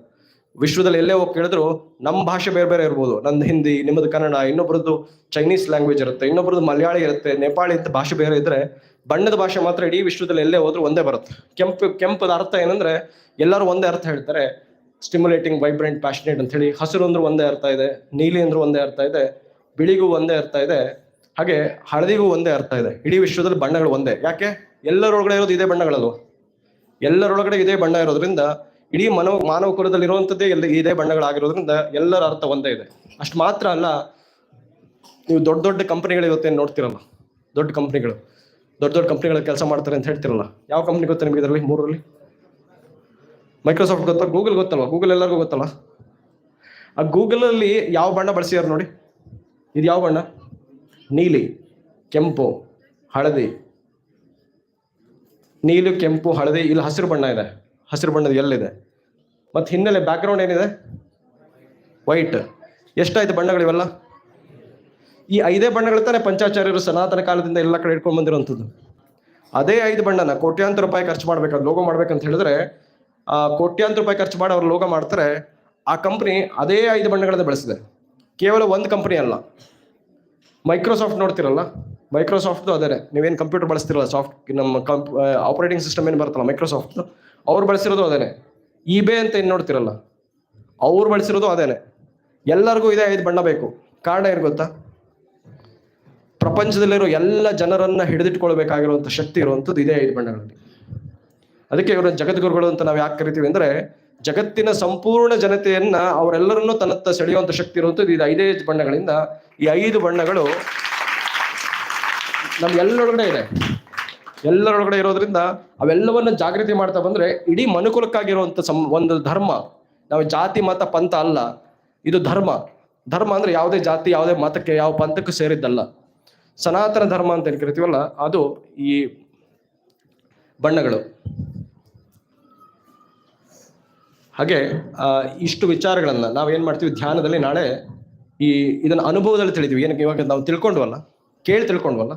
ವಿಶ್ವದಲ್ಲಿ ಎಲ್ಲೇ ಹೋಗಿ ಕೇಳಿದ್ರು ನಮ್ಮ ಭಾಷೆ ಬೇರೆ ಬೇರೆ ಇರ್ಬೋದು. ನಂದು ಹಿಂದಿ, ನಿಮ್ಮದು ಕನ್ನಡ, ಇನ್ನೊಬ್ರದ್ದು ಚೈನೀಸ್ ಲ್ಯಾಂಗ್ವೇಜ್ ಇರುತ್ತೆ, ಇನ್ನೊಬ್ರದ್ದು ಮಲಯಾಳಿ ಇರುತ್ತೆ, ನೇಪಾಳಿ ಅಂತ ಭಾಷೆ ಬೇರೆ ಇದ್ರೆ ಬಣ್ಣದ ಭಾಷೆ ಮಾತ್ರ ಇಡೀ ವಿಶ್ವದಲ್ಲಿ ಎಲ್ಲೇ ಹೋದ್ರೂ ಒಂದೇ ಬರುತ್ತೆ. ಕೆಂಪು, ಕೆಂಪದ ಅರ್ಥ ಏನಂದ್ರೆ ಎಲ್ಲರೂ ಒಂದೇ ಅರ್ಥ ಹೇಳ್ತಾರೆ. ಸ್ಟಿಮ್ಯುಲೇಟಿಂಗ್ ವೈಬ್ರೆಂಟ್ ಪ್ಯಾಷನೇಟ್ ಅಂತ ಹೇಳಿ ಹಸಿರು ಅಂದ್ರೆ ಒಂದೇ ಅರ್ಥ ಇದೆ. ನೀಲಿ ಅಂದ್ರೆ ಒಂದೇ ಅರ್ಥ ಇದೆ. ಬಿಳಿಗೂ ಒಂದೇ ಅರ್ಥ ಇದೆ. ಹಾಗೆ ಹಳದಿಗೂ ಒಂದೇ ಅರ್ಥ ಇದೆ. ಇಡೀ ವಿಶ್ವದಲ್ಲಿ ಬಣ್ಣಗಳು ಒಂದೇ. ಯಾಕೆ? ಎಲ್ಲರೊಳಗಡೆ ಇರೋದು ಇದೇ ಬಣ್ಣಗಳಲ್ವ? ಎಲ್ಲರೊಳಗಡೆ ಇದೇ ಬಣ್ಣ ಇರೋದ್ರಿಂದ ಇಡೀ ಮನೋ, ಮಾನವ ಕುಲದಲ್ಲಿ ಎಲ್ಲ ಇದೇ ಬಣ್ಣಗಳಾಗಿರೋದ್ರಿಂದ ಎಲ್ಲರ ಅರ್ಥ ಒಂದೇ ಇದೆ. ಅಷ್ಟು ಮಾತ್ರ ಅಲ್ಲ, ನೀವು ದೊಡ್ಡ ದೊಡ್ಡ ಕಂಪನಿಗಳು ಇವತ್ತೇನು ನೋಡ್ತಿರಲ್ಲ? ದೊಡ್ಡ ಕಂಪನಿಗಳು ದೊಡ್ಡ ದೊಡ್ಡ ಕಂಪ್ನಿಗಳ ಕೆಲಸ ಮಾಡ್ತಾರೆ ಅಂತ ಹೇಳ್ತಿರಲ್ಲ. ಯಾವ ಕಂಪ್ನಿ ಗೊತ್ತಾ ನಿಮಗೆ ಇದರಲ್ಲಿ, ಮೂರರಲ್ಲಿ? ಮೈಕ್ರೋಸಾಫ್ಟ್ ಗೊತ್ತಾ ಗೂಗಲ್ ಗೊತ್ತಲ್ವಾ? ಗೂಗಲ್ ಎಲ್ಲರಿಗೂ ಗೊತ್ತಲ್ಲ? ಆ ಗೂಗಲ್ ಅಲ್ಲಿ ಯಾವ ಬಣ್ಣ ಬಳಸಿದಾರೆ ನೋಡಿ. ಇದು ಯಾವ ಬಣ್ಣ? ನೀಲಿ, ಕೆಂಪು, ಹಳದಿ. ನೀಲಿ, ಕೆಂಪು, ಹಳದಿ, ಇಲ್ಲಿ ಹಸಿರು ಬಣ್ಣ ಇದೆ. ಹಸಿರು ಬಣ್ಣದ ಎಲ್ಲಿದೆ ಮತ್ತು ಹಿನ್ನೆಲೆ ಬ್ಯಾಕ್ಗ್ರೌಂಡ್ ಏನಿದೆ? ವೈಟ್ ಎಷ್ಟಾಯ್ತು ಬಣ್ಣಗಳಿವೆಲ್ಲ? ಈ ಐದೇ ಬಣ್ಣಗಳು ತಾನೇ ಪಂಚಾಚಾರ್ಯರು ಸನಾತನ ಕಾಲದಿಂದ ಎಲ್ಲ ಕಡೆ ಇಟ್ಕೊಂಡು ಬಂದಿರುವಂಥದ್ದು. ಅದೇ ಐದು ಬಣ್ಣನ ಕೋಟ್ಯಾಂತರ ರೂಪಾಯಿ ಖರ್ಚು ಮಾಡ್ಬೇಕು ಲೋಗೋ ಮಾಡ್ಬೇಕಂತ ಹೇಳಿದ್ರೆ, ಆ ಕೋಟ್ಯಾಂತರ ರೂಪಾಯಿ ಖರ್ಚು ಮಾಡಿ ಅವ್ರು ಲೋಗೋ ಮಾಡ್ತಾರೆ, ಆ ಕಂಪ್ನಿ ಅದೇ ಐದು ಬಣ್ಣಗಳನ್ನ ಬಳಸಿದೆ. ಕೇವಲ ಒಂದು ಕಂಪನಿ ಅಲ್ಲ. ಮೈಕ್ರೋಸಾಫ್ಟ್ ನೋಡ್ತಿರಲ್ಲ? ಮೈಕ್ರೋಸಾಫ್ಟ್ ಅದೇ ನೀವೇನು ಕಂಪ್ಯೂಟರ್ ಬಳಸ್ತಿರಲ್ಲ, ಸಾಫ್ಟ್ ನಮ್ಮ ಕಂಪ್ ಆಪರೇಟಿಂಗ್ ಸಿಸ್ಟಮ್ ಏನು ಬರುತ್ತಲ್ಲ ಮೈಕ್ರೋಸಾಫ್ಟ್ ಅವ್ರು ಬಳಸಿರೋದು ಅದೇನೆ ಇಬೇ ಅಂತ ಏನು ನೋಡ್ತಿರಲ್ಲ? ಅವ್ರು ಬಳಸಿರೋದು ಅದೇನೆ ಎಲ್ಲರಿಗೂ ಇದೇ ಐದು ಬಣ್ಣ ಬೇಕು. ಕಾರಣ ಏನು ಗೊತ್ತಾ? ಪ್ರಪಂಚದಲ್ಲಿರೋ ಎಲ್ಲ ಜನರನ್ನ ಹಿಡಿದಿಟ್ಕೊಳ್ಬೇಕಾಗಿರುವಂಥ ಶಕ್ತಿ ಇರುವಂಥದ್ದು ಇದೇ ಐದು ಬಣ್ಣಗಳಲ್ಲಿ. ಅದಕ್ಕೆ ಇವರ ಜಗದ್ಗುರುಗಳು ಅಂತ ನಾವು ಯಾಕೆ ಕರಿತೀವಿ ಅಂದ್ರೆ, ಜಗತ್ತಿನ ಸಂಪೂರ್ಣ ಜನತೆಯನ್ನ ಅವರೆಲ್ಲರನ್ನೂ ತನ್ನತ್ತ ಸೆಳೆಯುವಂತ ಶಕ್ತಿ ಇರುವಂಥದ್ದು ಇದು ಐದೇ ಬಣ್ಣಗಳಿಂದ ಈ ಐದು ಬಣ್ಣಗಳು ನಮ್ ಎಲ್ಲರೊಳಗಡೆ ಇದೆ. ಎಲ್ಲರೊಳಗಡೆ ಇರೋದ್ರಿಂದ ಅವೆಲ್ಲವನ್ನ ಜಾಗೃತಿ ಮಾಡ್ತಾ ಬಂದ್ರೆ ಇಡೀ ಮನುಕುಲಕ್ಕಾಗಿರುವಂತ ಸಂ, ಒಂದು ಧರ್ಮ, ನಾವು ಜಾತಿ, ಮತ, ಪಂಥ ಅಲ್ಲ, ಇದು ಧರ್ಮ. ಧರ್ಮ ಅಂದ್ರೆ ಯಾವುದೇ ಜಾತಿ, ಯಾವುದೇ ಮತಕ್ಕೆ, ಯಾವ ಪಂಥಕ್ಕೂ ಸೇರಿದ್ದಲ್ಲ. ಸನಾತನ ಧರ್ಮ ಅಂತ ಏನು ಕರಿತೀವಲ್ಲ, ಅದು ಈ ಬಣ್ಣಗಳು. ಹಾಗೆ ಇಷ್ಟು ವಿಚಾರಗಳನ್ನ ನಾವು ಏನ್ ಮಾಡ್ತೀವಿ, ಧ್ಯಾನದಲ್ಲಿ ನಾಳೆ ಈ ಇದನ್ನ ಅನುಭವದಲ್ಲಿ ತಿಳಿದೀವಿ. ಏನಕ್ಕೆ ಇವಾಗ ನಾವು ತಿಳ್ಕೊಂಡ್ವಲ್ಲ, ಕೇಳಿ ತಿಳ್ಕೊಂಡ್ವಲ್ಲ,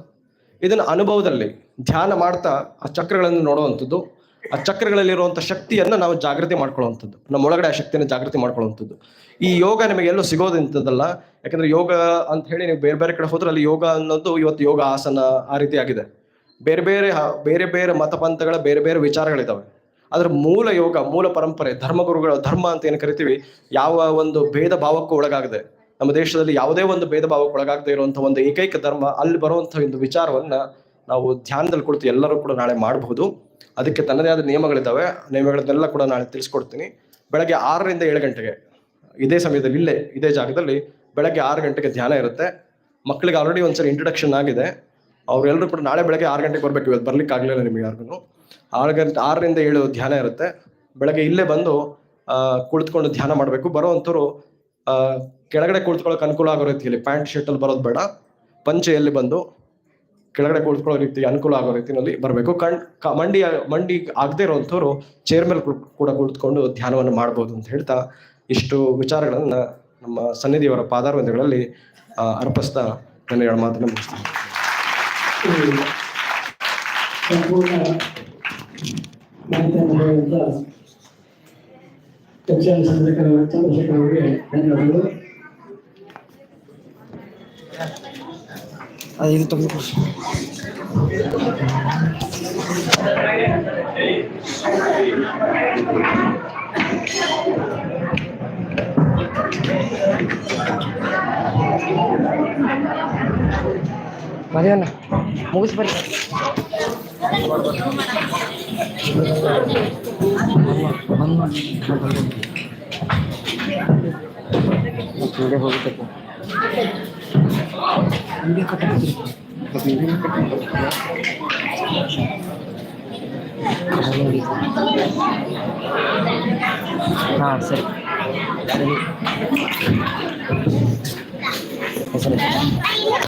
ಇದನ್ನ ಅನುಭವದಲ್ಲಿ ಧ್ಯಾನ ಮಾಡ್ತಾ ಆ ಚಕ್ರಗಳನ್ನು ನೋಡುವಂಥದ್ದು ಆ ಚಕ್ರಗಳಲ್ಲಿರುವಂಥ ಶಕ್ತಿಯನ್ನ ನಾವು ಜಾಗೃತಿ ಮಾಡ್ಕೊಳ್ಳುವಂಥದ್ದು. ನಮ್ಮ ಒಳಗಡೆ ಆ ಶಕ್ತಿಯನ್ನು ಜಾಗೃತಿ ಮಾಡ್ಕೊಳ್ಳುವಂಥದ್ದು. ಈ ಯೋಗ ನಿಮಗೆ ಎಲ್ಲೂ ಸಿಗೋದಂಥದ್ದಲ್ಲ. ಯಾಕಂದ್ರೆ ಯೋಗ ಅಂತ ಹೇಳಿ ನೀವು ಬೇರೆ ಬೇರೆ ಕಡೆ ಹೋದ್ರೆ ಅಲ್ಲಿ ಯೋಗ ಅನ್ನೋದು ಇವತ್ತು ಯೋಗ ಆಸನ ಆ ರೀತಿ ಆಗಿದೆ. ಬೇರೆ ಬೇರೆ ಬೇರೆ ಬೇರೆ ಮತಪಂಥಗಳ ಬೇರೆ ಬೇರೆ ವಿಚಾರಗಳಿದಾವೆ. ಅದರ ಮೂಲ ಯೋಗ, ಮೂಲ ಪರಂಪರೆ, ಧರ್ಮಗುರುಗಳ, ಧರ್ಮ ಅಂತ ಏನು ಕರಿತೀವಿ, ಯಾವ ಒಂದು ಭೇದ ಭಾವಕ್ಕೂ ಒಳಗಾಗದೆ, ನಮ್ಮ ದೇಶದಲ್ಲಿ ಯಾವುದೇ ಒಂದು ಭೇದ ಭಾವಕ್ಕೆ ಒಳಗಾಗದೆ ಇರುವಂತಹ ಒಂದು ಏಕೈಕ ಧರ್ಮ, ಅಲ್ಲಿ ಬರುವಂತಹ ಒಂದು ವಿಚಾರವನ್ನ ನಾವು ಧ್ಯಾನದಲ್ಲಿ ಕುಳಿತು ಎಲ್ಲರೂ ಕೂಡ ನಾಳೆ ಮಾಡಬಹುದು. ಅದಕ್ಕೆ ತನ್ನದೇ ಆದ ನಿಯಮಗಳಿದ್ದಾವೆ. ನಿಯಮಗಳನ್ನೆಲ್ಲ ಕೂಡ ನಾಳೆ ತಿಳಿಸ್ಕೊಡ್ತೀನಿ. ಬೆಳಗ್ಗೆ ಆರರಿಂದ ಏಳು ಗಂಟೆಗೆ, ಇದೇ ಸಮಯದಲ್ಲಿ ಇಲ್ಲೇ, ಇದೇ ಜಾಗದಲ್ಲಿ ಬೆಳಗ್ಗೆ ಆರು ಗಂಟೆಗೆ ಧ್ಯಾನ ಇರುತ್ತೆ. ಮಕ್ಕಳಿಗೆ ಆಲ್ರೆಡಿ ಒಂದ್ಸರಿ ಇಂಟ್ರಡಕ್ಷನ್ ಆಗಿದೆ. ಅವರೆಲ್ಲರೂ ಕೂಡ ನಾಳೆ ಬೆಳಗ್ಗೆ ಆರು ಗಂಟೆಗೆ ಬರಬೇಕು. ಇವತ್ತು ಬರ್ಲಿಕ್ಕೆ ಆಗಲಿಲ್ಲ ನಿಮಗೆ ಯಾರಿಗೂ ಆರು ಗಂಟೆ, ಆರರಿಂದ ಏಳು ಧ್ಯಾನ ಇರುತ್ತೆ. ಬೆಳಗ್ಗೆ ಇಲ್ಲೇ ಬಂದು ಕುಳಿತುಕೊಂಡು ಧ್ಯಾನ ಮಾಡಬೇಕು. ಬರೋವಂಥವ್ರು ಕೆಳಗಡೆ ಕುಳಿತುಕೊಳ್ಳೋಕೆ ಅನುಕೂಲ ಆಗೋ ರೀತಿಯಲ್ಲಿ ಪ್ಯಾಂಟ್, ಶರ್ಟಲ್ಲಿ ಬರೋದು ಬೇಡ. ಪಂಚೆಯಲ್ಲಿ ಬಂದು ಕೆಳಗಡೆ ಕುಳಿತುಕೊಳ್ಳೋ ರೀತಿ, ಅನುಕೂಲ ಆಗೋ ರೀತಿಯಲ್ಲಿ ಬರಬೇಕು. ಕಣ್ ಮಂಡಿ ಮಂಡಿ ಆಗದೆ ಇರುವಂಥವ್ರು ಚೇರ್ ಮೇಲೆ ಕೂಡ ಕುಳಿತುಕೊಂಡು ಧ್ಯಾನವನ್ನು ಮಾಡ್ಬೋದು ಅಂತ ಹೇಳ್ತಾ ಇಷ್ಟು ವಿಚಾರಗಳನ್ನು ನಮ್ಮ ಸನ್ನಿಧಿಯವರ ಪಾದಾರ್ವಂದಗಳಲ್ಲಿ ಅರ್ಪಿಸ್ತಾ ನನ್ನ ಎರಡು ಮಾತನ್ನು ಮುಗಿಸ್ತೀನಿ. ಸಂಪೂರ್ಣ ಚಂದ್ರಶೇಖರ್ ಅವರಿಗೆ ಧನ್ಯವಾದಗಳು. ಇದು ತೆಗೆದು ಮದುವೆನ ಮುಗಿಸ್ ಬರ್ರಿ ಹಿಂಗೆ ಹೋಗುತ್ತೆ ಹಿಂಗೆ ಕಟ್ಟ ಹಾಗೆ ನಡೀತು ಹಾಂ ಸರಿ ಸರಿ ಹೆಸರು